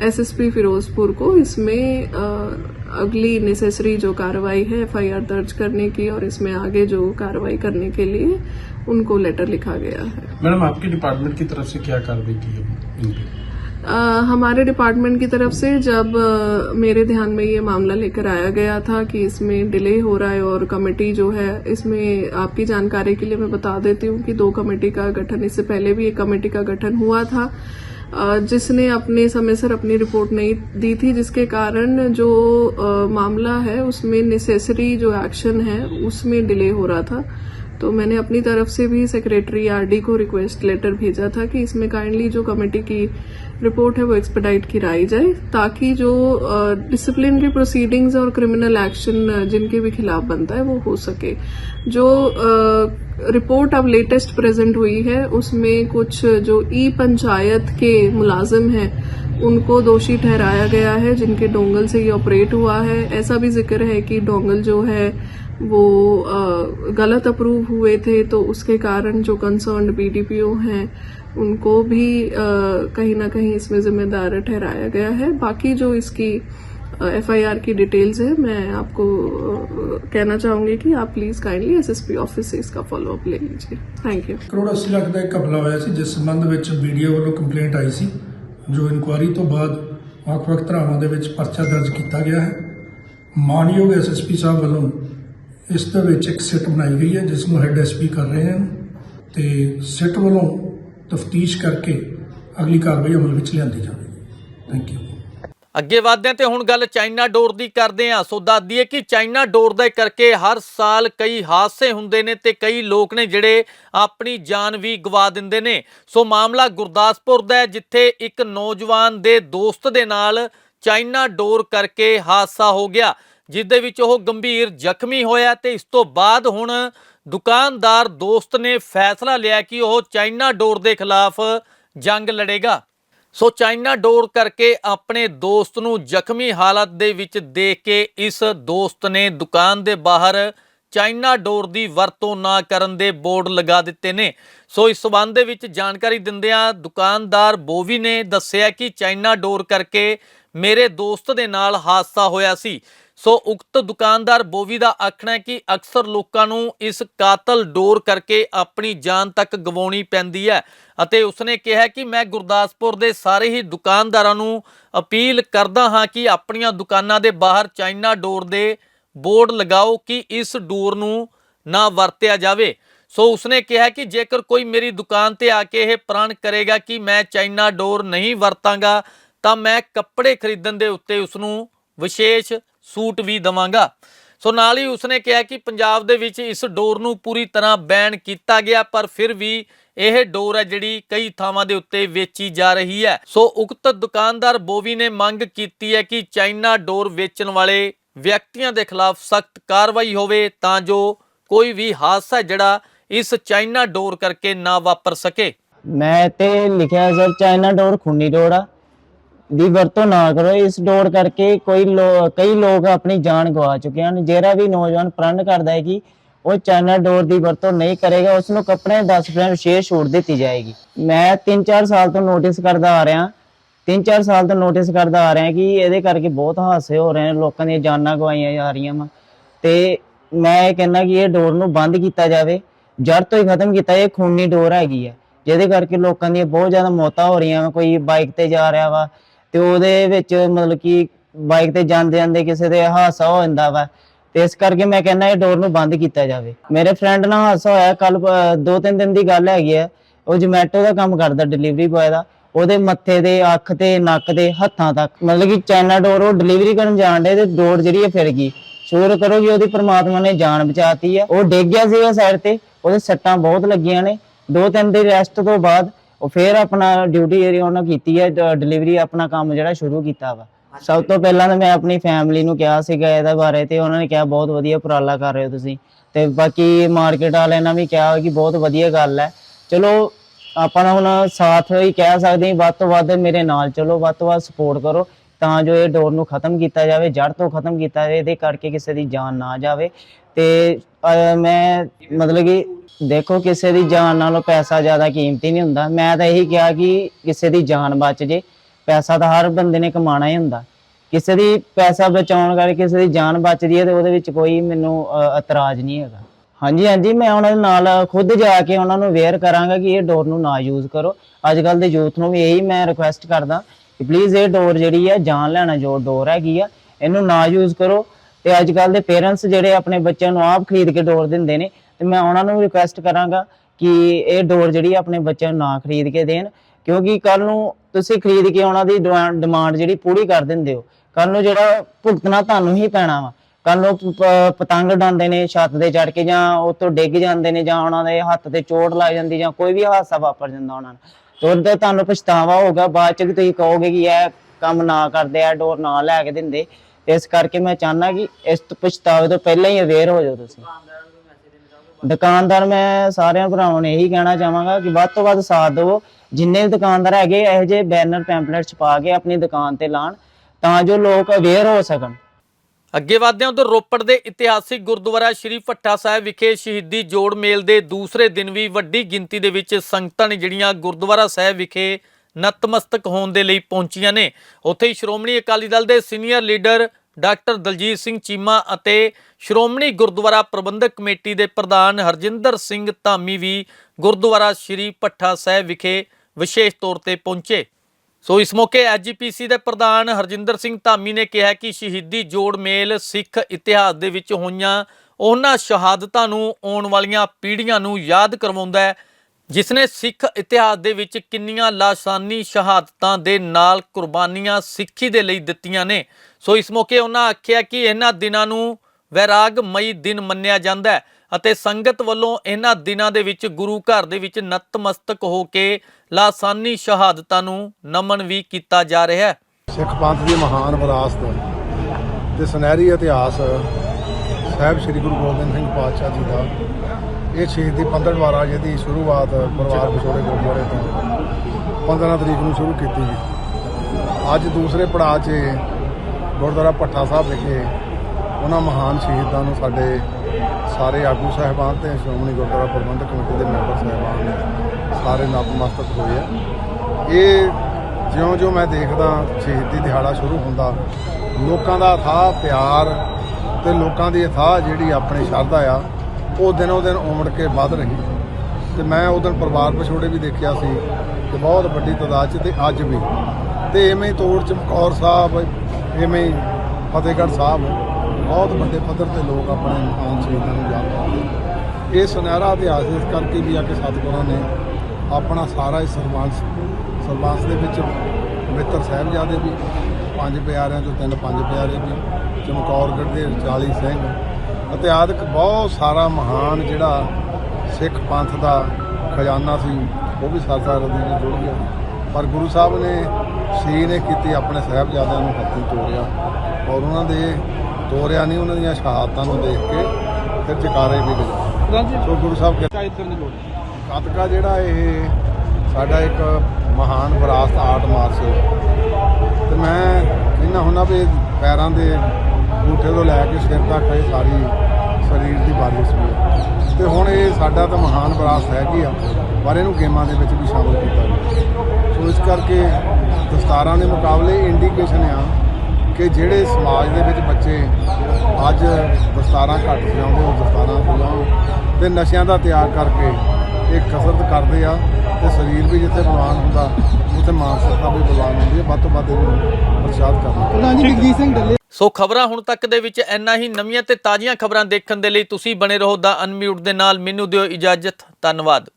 S6: एसएसपी फिरोजपुर को इसमें अगली नेसेसरी जो कार्रवाई है एफआईआर दर्ज करने की और इसमें आगे जो कार्रवाई करने के लिए उनको लेटर लिखा गया है।
S7: मैडम, आपके डिपार्टमेंट की तरफ़ से क्या कार्रवाई की है?
S6: हमारे डिपार्टमेंट की तरफ़ से जब मेरे ध्यान में ये मामला लेकर आया गया था कि इसमें डिले हो रहा है और कमेटी जो है, इसमें आपकी जानकारी के लिए मैं बता देती हूँ कि दो कमेटी का गठन, इससे पहले भी एक कमेटी का गठन हुआ था। जिसने अपने समय सर अपनी रिपोर्ट नहीं दी थी, जिसके कारण जो मामला है, उसमें नेसेसरी जो एक्शन है, उसमें डिले हो रहा था। तो मैंने अपनी तरफ़ से भी सेक्रेटरी आरडी को रिक्वेस्ट लेटर भेजा था कि इसमें काइंडली जो कमेटी की रिपोर्ट है वो एक्सपेडाइट कराई जाए ताकि जो डिसिप्लिनरी uh, प्रोसीडिंग्स और क्रिमिनल एक्शन जिनके भी खिलाफ बनता है वो हो सके। जो अ, रिपोर्ट अब लेटेस्ट प्रेजेंट हुई है उसमें कुछ जो ई पंचायत के मुलाजिम हैं उनको दोषी ठहराया गया है जिनके डोंगल से ये ऑपरेट हुआ है। ऐसा भी ज़िक्र है कि डोंगल जो है वो अ, गलत अप्रूव हुए थे तो उसके कारण जो कंसर्न बीडीपीओ हैं उनको भी अ, कहीं ना कहीं इसमें जिम्मेदार ठहराया गया है बाकी जो इसकी एफआईआर की डिटेल्स है मैं आपको अ, कहना चाहूंगी कि आप प्लीज काइंडली एसएसपी ऑफिस से इसका फॉलो अप ले लीजिए थैंक यू
S7: ਕਰੋੜ 80 ਲੱਖ ਦਾ ਇੱਕ ਘਪਲਾ ਹੋਇਆ ਸੀ ਜਿਸ ਸੰਬੰਧ ਵਿੱਚ ਵੀਡੀਓ ਵੱਲੋਂ ਕੰਪਲੇਂਟ ਆਈ ਸੀ ਜੋ ਇਨਕੁਆਇਰੀ ਤੋਂ ਬਾਅਦ ਵੱਖ-ਵੱਖ ਧਰਾਵਾਂ ਦੇ ਵਿੱਚ ਪਰਚਾ ਦਰਜ ਕੀਤਾ ਗਿਆ ਹੈ ਮਾਨਯੋਗ ਐਸਐਸਪੀ ਸਾਹਿਬ ਵੱਲੋਂ ਇਸ ਦੇ ਵਿੱਚ ਇੱਕ ਸਿੱਟ ਬਣਾਈ ਗਈ ਹੈ, ਜਿਸ ਨੂੰ ਹੈੱਡ ਐਸਪੀ ਕਰ ਰਹੇ ਹਨ ਤੇ ਸਿੱਟ ਵੱਲੋਂ ਤਫਤੀਸ਼ ਕਰਕੇ ਅਗਲੀ ਕਾਰਵਾਈ ਅਮਲ ਵਿੱਚ ਲਿਆਂਦੀ ਜਾਵੇਗੀ। ਥੈਂਕ ਯੂ
S1: ਅੱਗੇ ਵਧਦੇ ਹਾਂ ਤੇ ਹੁਣ ਗੱਲ ਚਾਈਨਾ ਡੋਰ ਦੀ ਕਰਦੇ ਹਾਂ। ਸੋ ਦੱਸ ਕਿ ਚਾਈਨਾ ਡੋਰ ਦੇ ਕਰਕੇ ਹਰ ਸਾਲ ਕਈ ਹਾਦਸੇ ਹੁੰਦੇ ਨੇ ਤੇ ਕਈ ਲੋਕ ਨੇ ਜਿਹੜੇ ਆਪਣੀ ਜਾਨ ਵੀ ਗਵਾ ਦਿੰਦੇ ਨੇ। ਸੋ ਮਾਮਲਾ ਗੁਰਦਾਸਪੁਰ ਦਾ ਹੈ, ਜਿੱਥੇ ਇੱਕ ਨੌਜਵਾਨ ਦੇ ਦੋਸਤ ਦੇ ਨਾਲ ਚਾਈਨਾ ਡੋਰ ਕਰਕੇ ਹਾਦਸਾ ਹੋ ਗਿਆ। ਜਿਸ ਦੇ ਵਿੱਚ ਉਹ ਗੰਭੀਰ ਜ਼ਖਮੀ ਹੋਇਆ ਤੇ ਇਸ ਤੋਂ ਬਾਅਦ ਹੁਣ ਦੁਕਾਨਦਾਰ ਦੋਸਤ ਨੇ ਫੈਸਲਾ ਲਿਆ ਕਿ ਉਹ ਚਾਈਨਾ ਡੋਰ ਦੇ ਖਿਲਾਫ ਜੰਗ ਲੜੇਗਾ। ਸੋ ਚਾਈਨਾ ਡੋਰ ਕਰਕੇ ਆਪਣੇ ਦੋਸਤ ਨੂੰ ਜ਼ਖਮੀ ਹਾਲਤ ਦੇ ਵਿੱਚ ਦੇਖ ਕੇ ਇਸ ਦੋਸਤ ਨੇ ਦੁਕਾਨ ਦੇ ਬਾਹਰ ਚਾਈਨਾ ਡੋਰ ਦੀ ਵਰਤੋਂ ਨਾ ਕਰਨ ਦੇ ਬੋਰਡ ਲਗਾ ਦਿੱਤੇ ਨੇ। ਸੋ ਇਸ ਸਬੰਧ ਦੇ ਵਿੱਚ ਜਾਣਕਾਰੀ ਦਿੰਦਿਆਂ ਦੁਕਾਨਦਾਰ ਬੋਵੀ ਨੇ ਦੱਸਿਆ ਕਿ ਚਾਈਨਾ ਡੋਰ ਕਰਕੇ ਮੇਰੇ ਦੋਸਤ ਦੇ ਨਾਲ ਹਾਦਸਾ ਹੋਇਆ ਸੀ। ਸੋ ਉਕਤ ਦੁਕਾਨਦਾਰ ਬੋਵੀ ਦਾ ਆਖਣਾ ਹੈ ਕਿ ਅਕਸਰ ਲੋਕਾਂ ਨੂੰ ਇਸ ਕਾਤਲ ਡੋਰ ਕਰਕੇ ਆਪਣੀ ਜਾਨ ਤੱਕ ਗਵਾਉਣੀ ਪੈਂਦੀ ਹੈ ਅਤੇ ਉਸਨੇ ਕਿਹਾ ਕਿ ਮੈਂ ਗੁਰਦਾਸਪੁਰ ਦੇ ਸਾਰੇ ਹੀ ਦੁਕਾਨਦਾਰਾਂ ਨੂੰ ਅਪੀਲ ਕਰਦਾ ਹਾਂ ਕਿ ਆਪਣੀਆਂ ਦੁਕਾਨਾਂ ਦੇ ਬਾਹਰ ਚਾਈਨਾ ਡੋਰ ਦੇ ਬੋਰਡ ਲਗਾਓ ਕਿ ਇਸ ਡੋਰ ਨੂੰ ਨਾ ਵਰਤਿਆ ਜਾਵੇ। ਸੋ ਉਸਨੇ ਕਿਹਾ ਕਿ ਜੇਕਰ ਕੋਈ ਮੇਰੀ ਦੁਕਾਨ ਤੇ ਆ ਕੇ ਇਹ ਪ੍ਰਣ ਕਰੇਗਾ ਕਿ ਮੈਂ ਚਾਈਨਾ ਡੋਰ ਨਹੀਂ ਵਰਤਾਂਗਾ ਤਾਂ ਮੈਂ ਕੱਪੜੇ ਖਰੀਦਣ ਦੇ ਉੱਤੇ ਉਸ ਨੂੰ ਵਿਸ਼ੇਸ਼ ਸੂਟ ਵੀ ਦਵਾਂਗਾ। ਸੋ ਨਾਲ ਹੀ ਉਸਨੇ ਕਿਹਾ ਕਿ ਪੰਜਾਬ ਦੇ ਵਿੱਚ ਇਸ ਡੋਰ ਨੂੰ ਪੂਰੀ ਤਰ੍ਹਾਂ ਬੈਨ ਕੀਤਾ ਗਿਆ, ਪਰ ਫਿਰ ਵੀ ਇਹ ਡੋਰ ਹੈ ਜਿਹੜੀ ਕਈ ਥਾਵਾਂ ਦੇ ਉੱਤੇ ਵੇਚੀ ਜਾ ਰਹੀ ਹੈ। ਸੋ ਉਕਤ ਦੁਕਾਨਦਾਰ ਬੋਵੀ ਨੇ ਮੰਗ ਕੀਤੀ ਹੈ ਕਿ ਚਾਈਨਾ ਡੋਰ ਵੇਚਣ ਵਾਲੇ ਵਿਅਕਤੀਆਂ ਦੇ ਖਿਲਾਫ ਸਖਤ ਕਾਰਵਾਈ ਹੋਵੇ ਤਾਂ ਜੋ ਕੋਈ ਵੀ ਹਾਦਸਾ ਜਿਹੜਾ ਇਸ ਚਾਈਨਾ ਡੋਰ ਕਰਕੇ ਨਾ ਵਾਪਰ ਸਕੇ।
S8: ਮੈਂ ਤੇ ਲਿਖਿਆ ਸਰ ਚਾਈਨਾ ਡੋਰ ਖੁੰਨੀ ਡੋਰ ਆ। ਦੀ ਵਰਤੋਂ ਨਾ ਕਰੋ, ਇਸ ਡੋਰ ਕਰਕੇ ਕੋਈ ਲੋ- ਕਈ ਲੋਕ ਆਪਣੀ ਜਾਨ ਗਵਾ ਚੁੱਕੇ ਹਨ। ਜਿਹੜਾ ਵੀ ਨੌਜਵਾਨ ਪ੍ਰਣ ਕਰਦਾ ਹੈ ਕਿ ਉਹ ਚਾਈਨਾ ਡੋਰ ਦੀ ਵਰਤੋਂ ਨਹੀਂ ਕਰੇਗਾ ਉਸ ਨੂੰ ਕੱਪੜੇ 10% ਵਿਸ਼ੇਸ਼ ਛੂਟ ਦਿੱਤੀ ਜਾਏਗੀ। ਮੈਂ 3-4 ਸਾਲ ਤੋਂ ਨੋਟਿਸ ਕਰਦਾ ਆ ਰਿਹਾ 3-4 ਸਾਲ ਤੋਂ ਨੋਟਿਸ ਕਰਦਾ ਆ ਰਿਹਾ ਕਿ ਇਹਦੇ ਕਰਕੇ ਬਹੁਤ ਹਾਦਸੇ ਹੋ ਰਹੇ ਨੇ, ਲੋਕਾਂ ਦੀਆਂ ਜਾਨਾਂ ਗਵਾਈਆਂ ਜਾ ਰਹੀਆਂ ਵਾ। ਤੇ ਮੈਂ ਇਹ ਕਹਿੰਦਾ ਕਿ ਇਹ ਡੋਰ ਨੂੰ ਬੰਦ ਕੀਤਾ ਜਾਵੇ ਜੜ ਤੋਂ ਹੀ ਖਤਮ ਕੀਤਾ, ਇਹ ਖੂਨੀ ਡੋਰ ਹੈਗੀ ਹੈ ਜਿਹਦੇ ਕਰਕੇ ਲੋਕਾਂ ਦੀਆਂ ਬਹੁਤ ਜ਼ਿਆਦਾ ਮੌਤਾਂ ਹੋ ਰਹੀਆਂ ਵਾ, ਕੋਈ ਬਾਈਕ ਤੇ ਜਾ ਰਿਹਾ ਵਾ ਤੇ ਉਹਦੇ ਵਿੱਚ ਮਤਲਬ ਕਿ ਬਾਈਕ ਤੇ ਜਾਂਦੇ ਜਾਂਦੇ ਕਿਸੇ ਦੇ ਹਾਦਸਾ ਹੋ ਜਾਂਦਾ ਵਾ। ਤੇ ਇਸ ਕਰਕੇ ਮੈਂ ਕਹਿੰਦਾ ਇਹ ਡੋਰ ਨੂੰ ਬੰਦ ਕੀਤਾ ਜਾਵੇ। ਮੇਰੇ ਫਰੈਂਡ ਨਾਲ ਹਾਦਸਾ ਹੋਇਆ ਕੱਲ ਦੋ ਤਿੰਨ ਦਿਨ ਦੀ ਗੱਲ ਹੈਗੀ ਹੈ ਉਹ ਜੋਮੈਟੋ ਦਾ ਕੰਮ ਕਰਦਾ ਡਿਲੀਵਰੀ ਬॉय ਦਾ। ਉਹਦੇ ਮੱਥੇ ਦੇ, ਅੱਖ ਤੇ, ਨੱਕ ਦੇ ਹੱਥਾਂ ਤੱਕ। ਮਤਲਬ ਕਿ ਚਾਈਨਾ ਡੋਰ ਉਹ ਡਿਲੀਵਰੀ ਕਰਨ ਜਾਣ ਡੇ ਤੇ ਡੋਰ ਜਿਹੜੀ ਹੈ ਫਿਰ ਗਈ। ਸ਼ੁਕਰ ਕਰੋ ਕਿ ਉਹਦੀ ਪ੍ਰਮਾਤਮਾ ਨੇ ਜਾਨ ਬਚਾਤੀ ਹੈ ਉਹ ਡਿੱਗ ਗਿਆ ਸੀ ਉਹ ਸਾਈਡ ਤੇ। ਉਹਦੇ ਸੱਟਾਂ ਬਹੁਤ ਲੱਗੀਆਂ ਨੇ। ਦੋ ਤਿੰਨ ਦਿਨ ਰੈਸਟ ਤੋਂ ਬਾਅਦ ਉਹ ਫੇਰ ਆਪਣਾ ਡਿਊਟੀ ਏਰੀਆ ਉਹਨਾਂ ਕੀਤੀ ਹੈ ਡਿਲੀਵਰੀ ਆਪਣਾ ਕੰਮ ਜਿਹੜਾ ਸ਼ੁਰੂ ਕੀਤਾ ਵਾ। ਸਭ ਤੋਂ ਪਹਿਲਾਂ ਤਾਂ ਮੈਂ ਆਪਣੀ ਫੈਮਿਲੀ ਨੂੰ ਕਿਹਾ ਸੀਗਾ ਇਹਦੇ ਬਾਰੇ ਤੇ ਉਹਨਾਂ ਨੇ ਕਿਹਾ ਬਹੁਤ ਵਧੀਆ ਉਪਰਾਲਾ ਕਰ ਰਹੇ ਹੋ ਤੁਸੀਂ। ਤੇ ਬਾਕੀ ਮਾਰਕੀਟ ਵਾਲਿਆਂ ਨੇ ਵੀ ਕਿਹਾ ਕਿ ਬਹੁਤ ਵਧੀਆ ਗੱਲ ਹੈ। ਚਲੋ ਆਪਾਂ ਹੁਣ ਸਾਥ ਹੀ ਕਹਿ ਸਕਦੇ ਹਾਂ ਵੱਧ ਤੋਂ ਵੱਧ ਮੇਰੇ ਨਾਲ ਚਲੋ ਵੱਧ ਤੋਂ ਵੱਧ ਸਪੋਰਟ ਕਰੋ। ਤਾਂ ਜੋ ਇਹ ਡੋਰ ਨੂੰ ਖਤਮ ਕੀਤਾ ਜਾਵੇ ਜੜ ਤੋਂ ਖਤਮ ਕੀਤਾ ਜਾਵੇ, ਇਹਦੇ ਕਰਕੇ ਕਿਸੇ ਦੀ ਜਾਨ ਨਾ ਜਾਵੇ। ਤੇ ਮੈਂ ਮਤਲਬ ਕਿ ਦੇਖੋ, ਕਿਸੇ ਦੀ ਜਾਨ ਨਾਲੋਂ ਪੈਸਾ ਜ਼ਿਆਦਾ ਕੀਮਤੀ ਨਹੀਂ ਹੁੰਦਾ। ਮੈਂ ਤਾਂ ਇਹੀ ਕਿਹਾ ਕਿ ਕਿਸੇ ਦੀ ਜਾਨ ਬਚ ਜੇ। ਪੈਸਾ ਤਾਂ ਹਰ ਬੰਦੇ ਨੇ ਕਮਾਉਣਾ ਹੀ ਹੁੰਦਾ। ਕਿਸੇ ਦੀ ਪੈਸਾ ਬਚਾਉਣ ਕਰਕੇ ਕਿਸੇ ਦੀ ਜਾਨ ਬਚਦੀ ਹੈ ਤੇ ਉਹਦੇ ਵਿੱਚ ਕੋਈ ਮੈਨੂੰ ਇਤਰਾਜ਼ ਨਹੀਂ ਹੈਗਾ। ਹਾਂਜੀ ਹਾਂਜੀ, ਮੈਂ ਉਹਨਾਂ ਦੇ ਨਾਲ ਖੁਦ ਜਾ ਕੇ ਉਹਨਾਂ ਨੂੰ ਅਵੇਅਰ ਕਰਾਂਗਾ ਕਿ ਇਹ ਡੋਰ ਨੂੰ ਨਾ ਯੂਜ਼ ਕਰੋ। ਅੱਜ ਕੱਲ ਦੇ ਯੂਥ ਨੂੰ ਵੀ ਇਹੀ ਮੈਂ ਰਿਕੁਐਸਟ ਕਰਦਾ ਪਲੀਜ਼ ਇਹ ਡੋਰ ਜਿਹੜੀ ਹੈ ਜਾਨ ਲੈਣਾ ਜੋ ਡੋਰ ਹੈਗੀ ਆ, ਇਹਨੂੰ ਨਾ ਯੂਜ਼ ਕਰੋ। ਤੇ ਅੱਜ ਕੱਲ ਦੇ ਪੇਰੈਂਟਸ ਜਿਹੜੇ ਆਪਣੇ ਬੱਚਿਆਂ ਨੂੰ ਆਪ ਖਰੀਦ ਕੇ ਡੋਰ ਦਿੰਦੇ ਨੇ, ਤੇ ਮੈਂ ਉਹਨਾਂ ਨੂੰ ਰਿਕੁਐਸਟ ਕਰਾਂਗਾ ਕਿ ਇਹ ਡੋਰ ਜਿਹੜੀ ਆਪਣੇ ਬੱਚਿਆਂ ਨੂੰ ਨਾ ਖਰੀਦ ਕੇ ਦੇਣ। ਕਿਉਂਕਿ ਕੱਲ ਨੂੰ ਤੁਸੀਂ ਖਰੀਦ ਕੇ ਉਹਨਾਂ ਦੀ ਡਿਮਾਂਡ ਜਿਹੜੀ ਪੂਰੀ ਕਰ ਦਿੰਦੇ ਹੋ। ਕੱਲ ਨੂੰ ਜਿਹੜਾ ਭੁਗਤਣਾ ਤੁਹਾਨੂੰ ਹੀ ਪੈਣਾ ਵਾ। ਕੱਲ ਨੂੰ ਪਤੰਗ ਡਾਂਦੇ ਨੇ, ਛੱਤ ਤੇ ਚੜ ਕੇ ਜਾਂ ਉਹ ਤੋਂ ਡਿੱਗ ਜਾਂਦੇ ਨੇ ਜਾਂ ਉਹਨਾਂ ਦੇ ਹੱਥ ਤੇ ਚੋਟ ਲੱਗ ਜਾਂਦੀ ਜਾਂ ਕੋਈ ਵੀ ਹਾਦਸਾ ਵਾਪਰ ਜਾਂਦਾ ਉਹਨਾਂ ਨੂੰ ਤੇ ਉਹਦੇ ਤੁਹਾਨੂੰ ਪਛਤਾਵਾ ਹੋਊਗਾ, ਬਾਅਦ ਚ ਕਿ ਤੁਸੀਂ ਕਹੋਗੇ ਕਿ ਇਹ ਕੰਮ ਨਾ ਕਰਦੇ ਆ ਡੋਰ ਨਾ ਲੈ ਕੇ ਦਿੰਦੇ। ਇਸ ਕਰਕੇ ਮੈਂ ਚਾਹੁੰਦਾ ਕਿ ਇਸ ਤੋਂ ਪਛਤਾਵੇ ਤੋਂ ਪਹਿਲਾਂ ਹੀ ਅਵੇਅਰ ਹੋ ਜਾਓ ਤੁਸੀਂ। ਦੁਕਾਨਦਾਰ ਮੈਂ ਸਾਰਿਆਂ ਭਰਾਵਾਂ ਨੂੰ ਇਹੀ ਕਹਿਣਾ ਚਾਹਾਂਗਾ ਕਿ ਵੱਧ ਤੋਂ ਵੱਧ ਸਾਥ ਦਿਓ। ਜਿੰਨੇ ਵੀ ਦੁਕਾਨਦਾਰ ਹੈਗੇ, ਇਹੋ ਜਿਹੇ ਬੈਨਰ ਪੈਂਪਲੇਟ ਛਪਾ ਕੇ ਆਪਣੀ ਦੁਕਾਨ ਤੇ ਲਾਣ, ਤਾਂ ਜੋ ਲੋਕ ਅਵੇਅਰ ਹੋ ਸਕਣ।
S1: ਅੱਗੇ ਵਧਦੇ ਹਾਂ ਉਧਰ ਰੋਪੜ ਦੇ ਇਤਿਹਾਸਿਕ ਗੁਰਦੁਆਰਾ ਸ਼੍ਰੀ ਭੱਠਾ ਸਾਹਿਬ ਵਿਖੇ ਸ਼ਹੀਦੀ ਜੋੜ ਮੇਲ ਦੇ ਦੂਸਰੇ ਦਿਨ ਵੀ ਵੱਡੀ ਗਿਣਤੀ ਦੇ ਵਿੱਚ ਸੰਗਤਾਂ ਨੇ ਜਿਹੜੀਆਂ ਗੁਰਦੁਆਰਾ ਸਾਹਿਬ ਵਿਖੇ ਨਤਮਸਤਕ ਹੋਣ ਦੇ ਲਈ ਪਹੁੰਚੀਆਂ ਨੇ। ਉੱਥੇ ਹੀ ਸ਼੍ਰੋਮਣੀ ਅਕਾਲੀ ਦਲ ਦੇ senior leader doctor Daljit Singh Cheema ਅਤੇ ਸ਼੍ਰੋਮਣੀ ਗੁਰਦੁਆਰਾ ਪ੍ਰਬੰਧਕ ਕਮੇਟੀ ਦੇ ਪ੍ਰਧਾਨ ਹਰਜਿੰਦਰ ਸਿੰਘ ਧਾਮੀ ਵੀ ਗੁਰਦੁਆਰਾ ਸ਼੍ਰੀ ਭੱਠਾ ਸਾਹਿਬ ਵਿਖੇ ਵਿਸ਼ੇਸ਼ ਤੌਰ ਤੇ ਪਹੁੰਚੇ। ਸੋ ਇਸ ਮੌਕੇ ਐਜੀਪੀਸੀ ਦੇ ਪ੍ਰਧਾਨ ਹਰਜਿੰਦਰ ਸਿੰਘ ਧਾਮੀ ਨੇ ਕਿਹਾ ਕਿ ਸ਼ਹੀਦੀ ਜੋੜ ਮੇਲ ਸਿੱਖ ਇਤਿਹਾਸ ਦੇ ਵਿੱਚ ਹੋਈਆਂ ਉਹਨਾਂ ਸ਼ਹਾਦਤਾਂ ਨੂੰ ਆਉਣ ਵਾਲੀਆਂ ਪੀੜ੍ਹੀਆਂ ਨੂੰ ਯਾਦ ਕਰਵਾਉਂਦਾ ਹੈ, ਜਿਸ ਨੇ ਸਿੱਖ ਇਤਿਹਾਸ ਦੇ ਵਿੱਚ ਕਿੰਨੀਆਂ ਲਾਸਾਨੀ ਸ਼ਹਾਦਤਾਂ ਦੇ ਨਾਲ ਕੁਰਬਾਨੀਆਂ ਸਿੱਖੀ ਦੇ ਲਈ ਦਿੱਤੀਆਂ ਨੇ। ਸੋ ਇਸ ਮੌਕੇ ਉਹਨਾਂ ਆਖਿਆ ਕਿ ਇਹਨਾਂ ਦਿਨਾਂ ਨੂੰ ਵੈਰਾਗਮਈ ਦਿਨ ਮੰਨਿਆ ਜਾਂਦਾ ਹੈ। ਅਤੇ ਸੰਗਤ ਵੱਲੋਂ ਇਹਨਾਂ ਦਿਨਾਂ ਦੇ ਵਿੱਚ ਗੁਰੂ ਘਰ ਦੇ ਵਿੱਚ ਨਤਮਸਤਕ ਹੋ ਕੇ ਲਾਸਾਨੀ ਸ਼ਹਾਦਤਾਂ ਨੂੰ ਨਮਨ ਵੀ ਕੀਤਾ ਜਾ ਰਿਹਾ ਹੈ।
S9: ਸਿੱਖ ਪੰਥ ਦੀ ਮਹਾਨ ਵਿਰਾਸਤ ਤੇ ਸੁਨਹਿਰੀ ਇਤਿਹਾਸ ਸਾਹਿਬ ਸ੍ਰੀ ਗੁਰੂ ਗੋਬਿੰਦ ਸਿੰਘ ਪਾਤਸ਼ਾਹ ਜੀ ਦਾ। ਇਹ ਸ਼ਹੀਦੀ ਪੰਦਰਵਾੜਾ ਜਿਹਦੀ ਸ਼ੁਰੂਆਤ ਪਰਿਵਾਰ ਵਿਛੋੜੇ ਗੁਰਦੁਆਰੇ ਤੋਂ 15 ਤਰੀਕ ਨੂੰ ਸ਼ੁਰੂ ਕੀਤੀ ਗਈ। ਅੱਜ ਦੂਸਰੇ ਪੜਾਅ 'ਚ ਗੁਰਦੁਆਰਾ ਭੱਠਾ ਸਾਹਿਬ ਵਿਖੇ ਉਹਨਾਂ ਮਹਾਨ ਸ਼ਹੀਦਾਂ ਨੂੰ ਸਾਡੇ ਸਾਰੇ ਆਗੂ ਸਾਹਿਬਾਨ ਤੇ ਸ਼੍ਰੋਮਣੀ ਗੁਰਦੁਆਰਾ ਪ੍ਰਬੰਧਕ ਕਮੇਟੀ ਦੇ ਮੈਂਬਰ ਸਾਹਿਬਾਨ ਸਾਰੇ ਨਤਮਸਤਕ ਹੋਏ ਆ। ਇਹ ਜਿਉਂ-ਜਿਉਂ ਮੈਂ ਦੇਖਦਾ ਸ਼ਹੀਦੀ ਦਿਹਾੜਾ ਸ਼ੁਰੂ ਹੁੰਦਾ, ਲੋਕਾਂ ਦਾ ਅਥਾਹ ਪਿਆਰ ਤੇ ਲੋਕਾਂ ਦੀ ਅਥਾਹ ਜਿਹੜੀ ਆਪਣੀ ਸ਼ਰਧਾ ਆ, ਉਹ ਦਿਨੋਂ ਦਿਨ ਉਮੜ ਕੇ ਵੱਧ ਰਹੀ। ਤੇ ਮੈਂ ਉਹ ਦਿਨ ਪਰਿਵਾਰ ਵਿਛੋੜੇ ਵੀ ਦੇਖਿਆ ਸੀ ਕਿ ਬਹੁਤ ਵੱਡੀ ਤਾਦਾਦ 'ਚ ਤੇ ਅੱਜ ਵੀ। ਤੇ ਐਵੇਂ ਹੀ ਤੋੜ ਚਮਕੌਰ ਸਾਹਿਬ, ਐਵੇਂ ਹੀ ਫਤਿਹਗੜ੍ਹ ਸਾਹਿਬ ਬਹੁਤ ਵੱਡੇ ਪੱਧਰ ਤੇ ਲੋਕ ਆਪਣੇ ਮਹਾਨ ਸ਼ਹੀਦਾਂ ਨੂੰ ਯਾਦ ਕਰਦੇ ਇਹ ਸੁਨਹਿਰਾ ਇਤਿਹਾਸ ਇਸ ਕਰਕੇ ਵੀ ਆ ਕਿ ਸਤਿਗੁਰਾਂ ਨੇ ਆਪਣਾ ਸਾਰਾ ਹੀ ਸਰਬੰਸ ਸਰਬੰਸ ਦੇ ਵਿੱਚ ਮਿੱਤਰ ਸਾਹਿਬਜ਼ਾਦੇ ਵੀ, ਪੰਜ ਪਿਆਰਿਆਂ ਚੋਂ ਤਿੰਨ ਪੰਜ ਪਿਆਰੇ ਵੀ, ਚਮਕੌਰਗੜ੍ਹ ਦੇ 40 ਸਿੰਘ ਅਤੇ ਆਦਿਕ ਬਹੁਤ ਸਾਰਾ ਮਹਾਨ ਜਿਹੜਾ ਸਿੱਖ ਪੰਥ ਦਾ ਖਜ਼ਾਨਾ ਸੀ, ਉਹ ਵੀ ਸਰਦਾਰ ਦੀ ਨਾਲ ਜੁੜ ਗਿਆ। ਪਰ ਗੁਰੂ ਸਾਹਿਬ ਨੇ ਸੀ ਨੇ ਕੀਤੀ, ਆਪਣੇ ਸਾਹਿਬਜ਼ਾਦਿਆਂ ਨੂੰ ਹੱਥੀਂ ਤੋੜਿਆ ਔਰ ਉਹਨਾਂ ਦੇ ਤੋੜਿਆ ਨਹੀਂ ਉਹਨਾਂ ਦੀਆਂ ਸ਼ਹਾਦਤਾਂ ਨੂੰ ਦੇਖ ਕੇ ਫਿਰ ਜਕਾਰੇ ਵੀ ਗਏ। ਸੋ ਗੁਰੂ ਸਾਹਿਬ ਕਹਿੰਦੇ ਕਤਕਾ ਜਿਹੜਾ ਇਹ ਸਾਡਾ ਇੱਕ ਮਹਾਨ ਵਿਰਾਸਤ ਆਰਟ ਮਾਰਸ਼ਲ ਤੇ ਮੈਂ ਕਹਿੰਦਾ ਹੁੰਦਾ ਵੀ ਪੈਰਾਂ ਦੇ ਅੰਗੂਠੇ ਤੋਂ ਲੈ ਕੇ ਸਿਰ ਤੱਕ ਇਹ ਸਾਰੀ ਸਰੀਰ ਦੀ ਬਾਰਿਸ਼ ਵੀ ਹੈ। ਤੇ ਹੁਣ ਇਹ ਸਾਡਾ ਤਾਂ ਮਹਾਨ ਵਿਰਾਸਤ ਹੈਗੀ ਆ ਪਰ ਇਹਨੂੰ ਗੇਮਾਂ ਦੇ ਵਿੱਚ ਵੀ ਸ਼ਾਮਲ ਕੀਤਾ ਗਿਆ। ਸੋ ਇਸ ਕਰਕੇ ਦਸਤਾਰਾਂ ਦੇ ਮੁਕਾਬਲੇ ਇੰਡੀਕੇਸ਼ਨ ਆ। ਕਿ ਜਿਹੜੇ ਸਮਾਜ ਦੇ ਵਿੱਚ ਬੱਚੇ ਅੱਜ ਦਸਤਾਰਾਂ ਘੱਟ ਸਜਾਉਂਦੇ ਉਹ ਦਸਤਾਰਾਂ ਸਜਾਉਣ ਤੇ ਨਸ਼ਿਆਂ ਦਾ ਤਿਆਗ ਕਰਕੇ ਇਹ ਕਸਰਤ ਕਰਦੇ ਆ ਤੇ ਸਰੀਰ ਵੀ ਜਿੱਥੇ ਬਲਵਾਨ ਹੁੰਦਾ ਉੱਥੇ ਮਾਨਸਿਕਤਾ ਵੀ ਬਲਵਾਨ ਹੁੰਦੀ ਹੈ ਵੱਧ ਤੋਂ ਵੱਧ ਇਹਨੂੰ ਪ੍ਰਚਾਰ ਕਰਨਾ
S1: ਸੋ ਖਬਰਾਂ ਹੁਣ ਤੱਕ ਦੇ ਵਿੱਚ ਇੰਨਾ ਹੀ ਨਵੀਆਂ ਤੇ ਤਾਜ਼ੀਆਂ ਖਬਰਾਂ ਦੇਖਣ ਦੇ ਲਈ ਤੁਸੀਂ ਬਣੇ ਰਹੋ ਦਾ ਅਨਮਿਊਟ ਦੇ ਨਾਲ ਮੈਨੂੰ ਦਿਓ ਇਜਾਜ਼ਤ ਧੰਨਵਾਦ।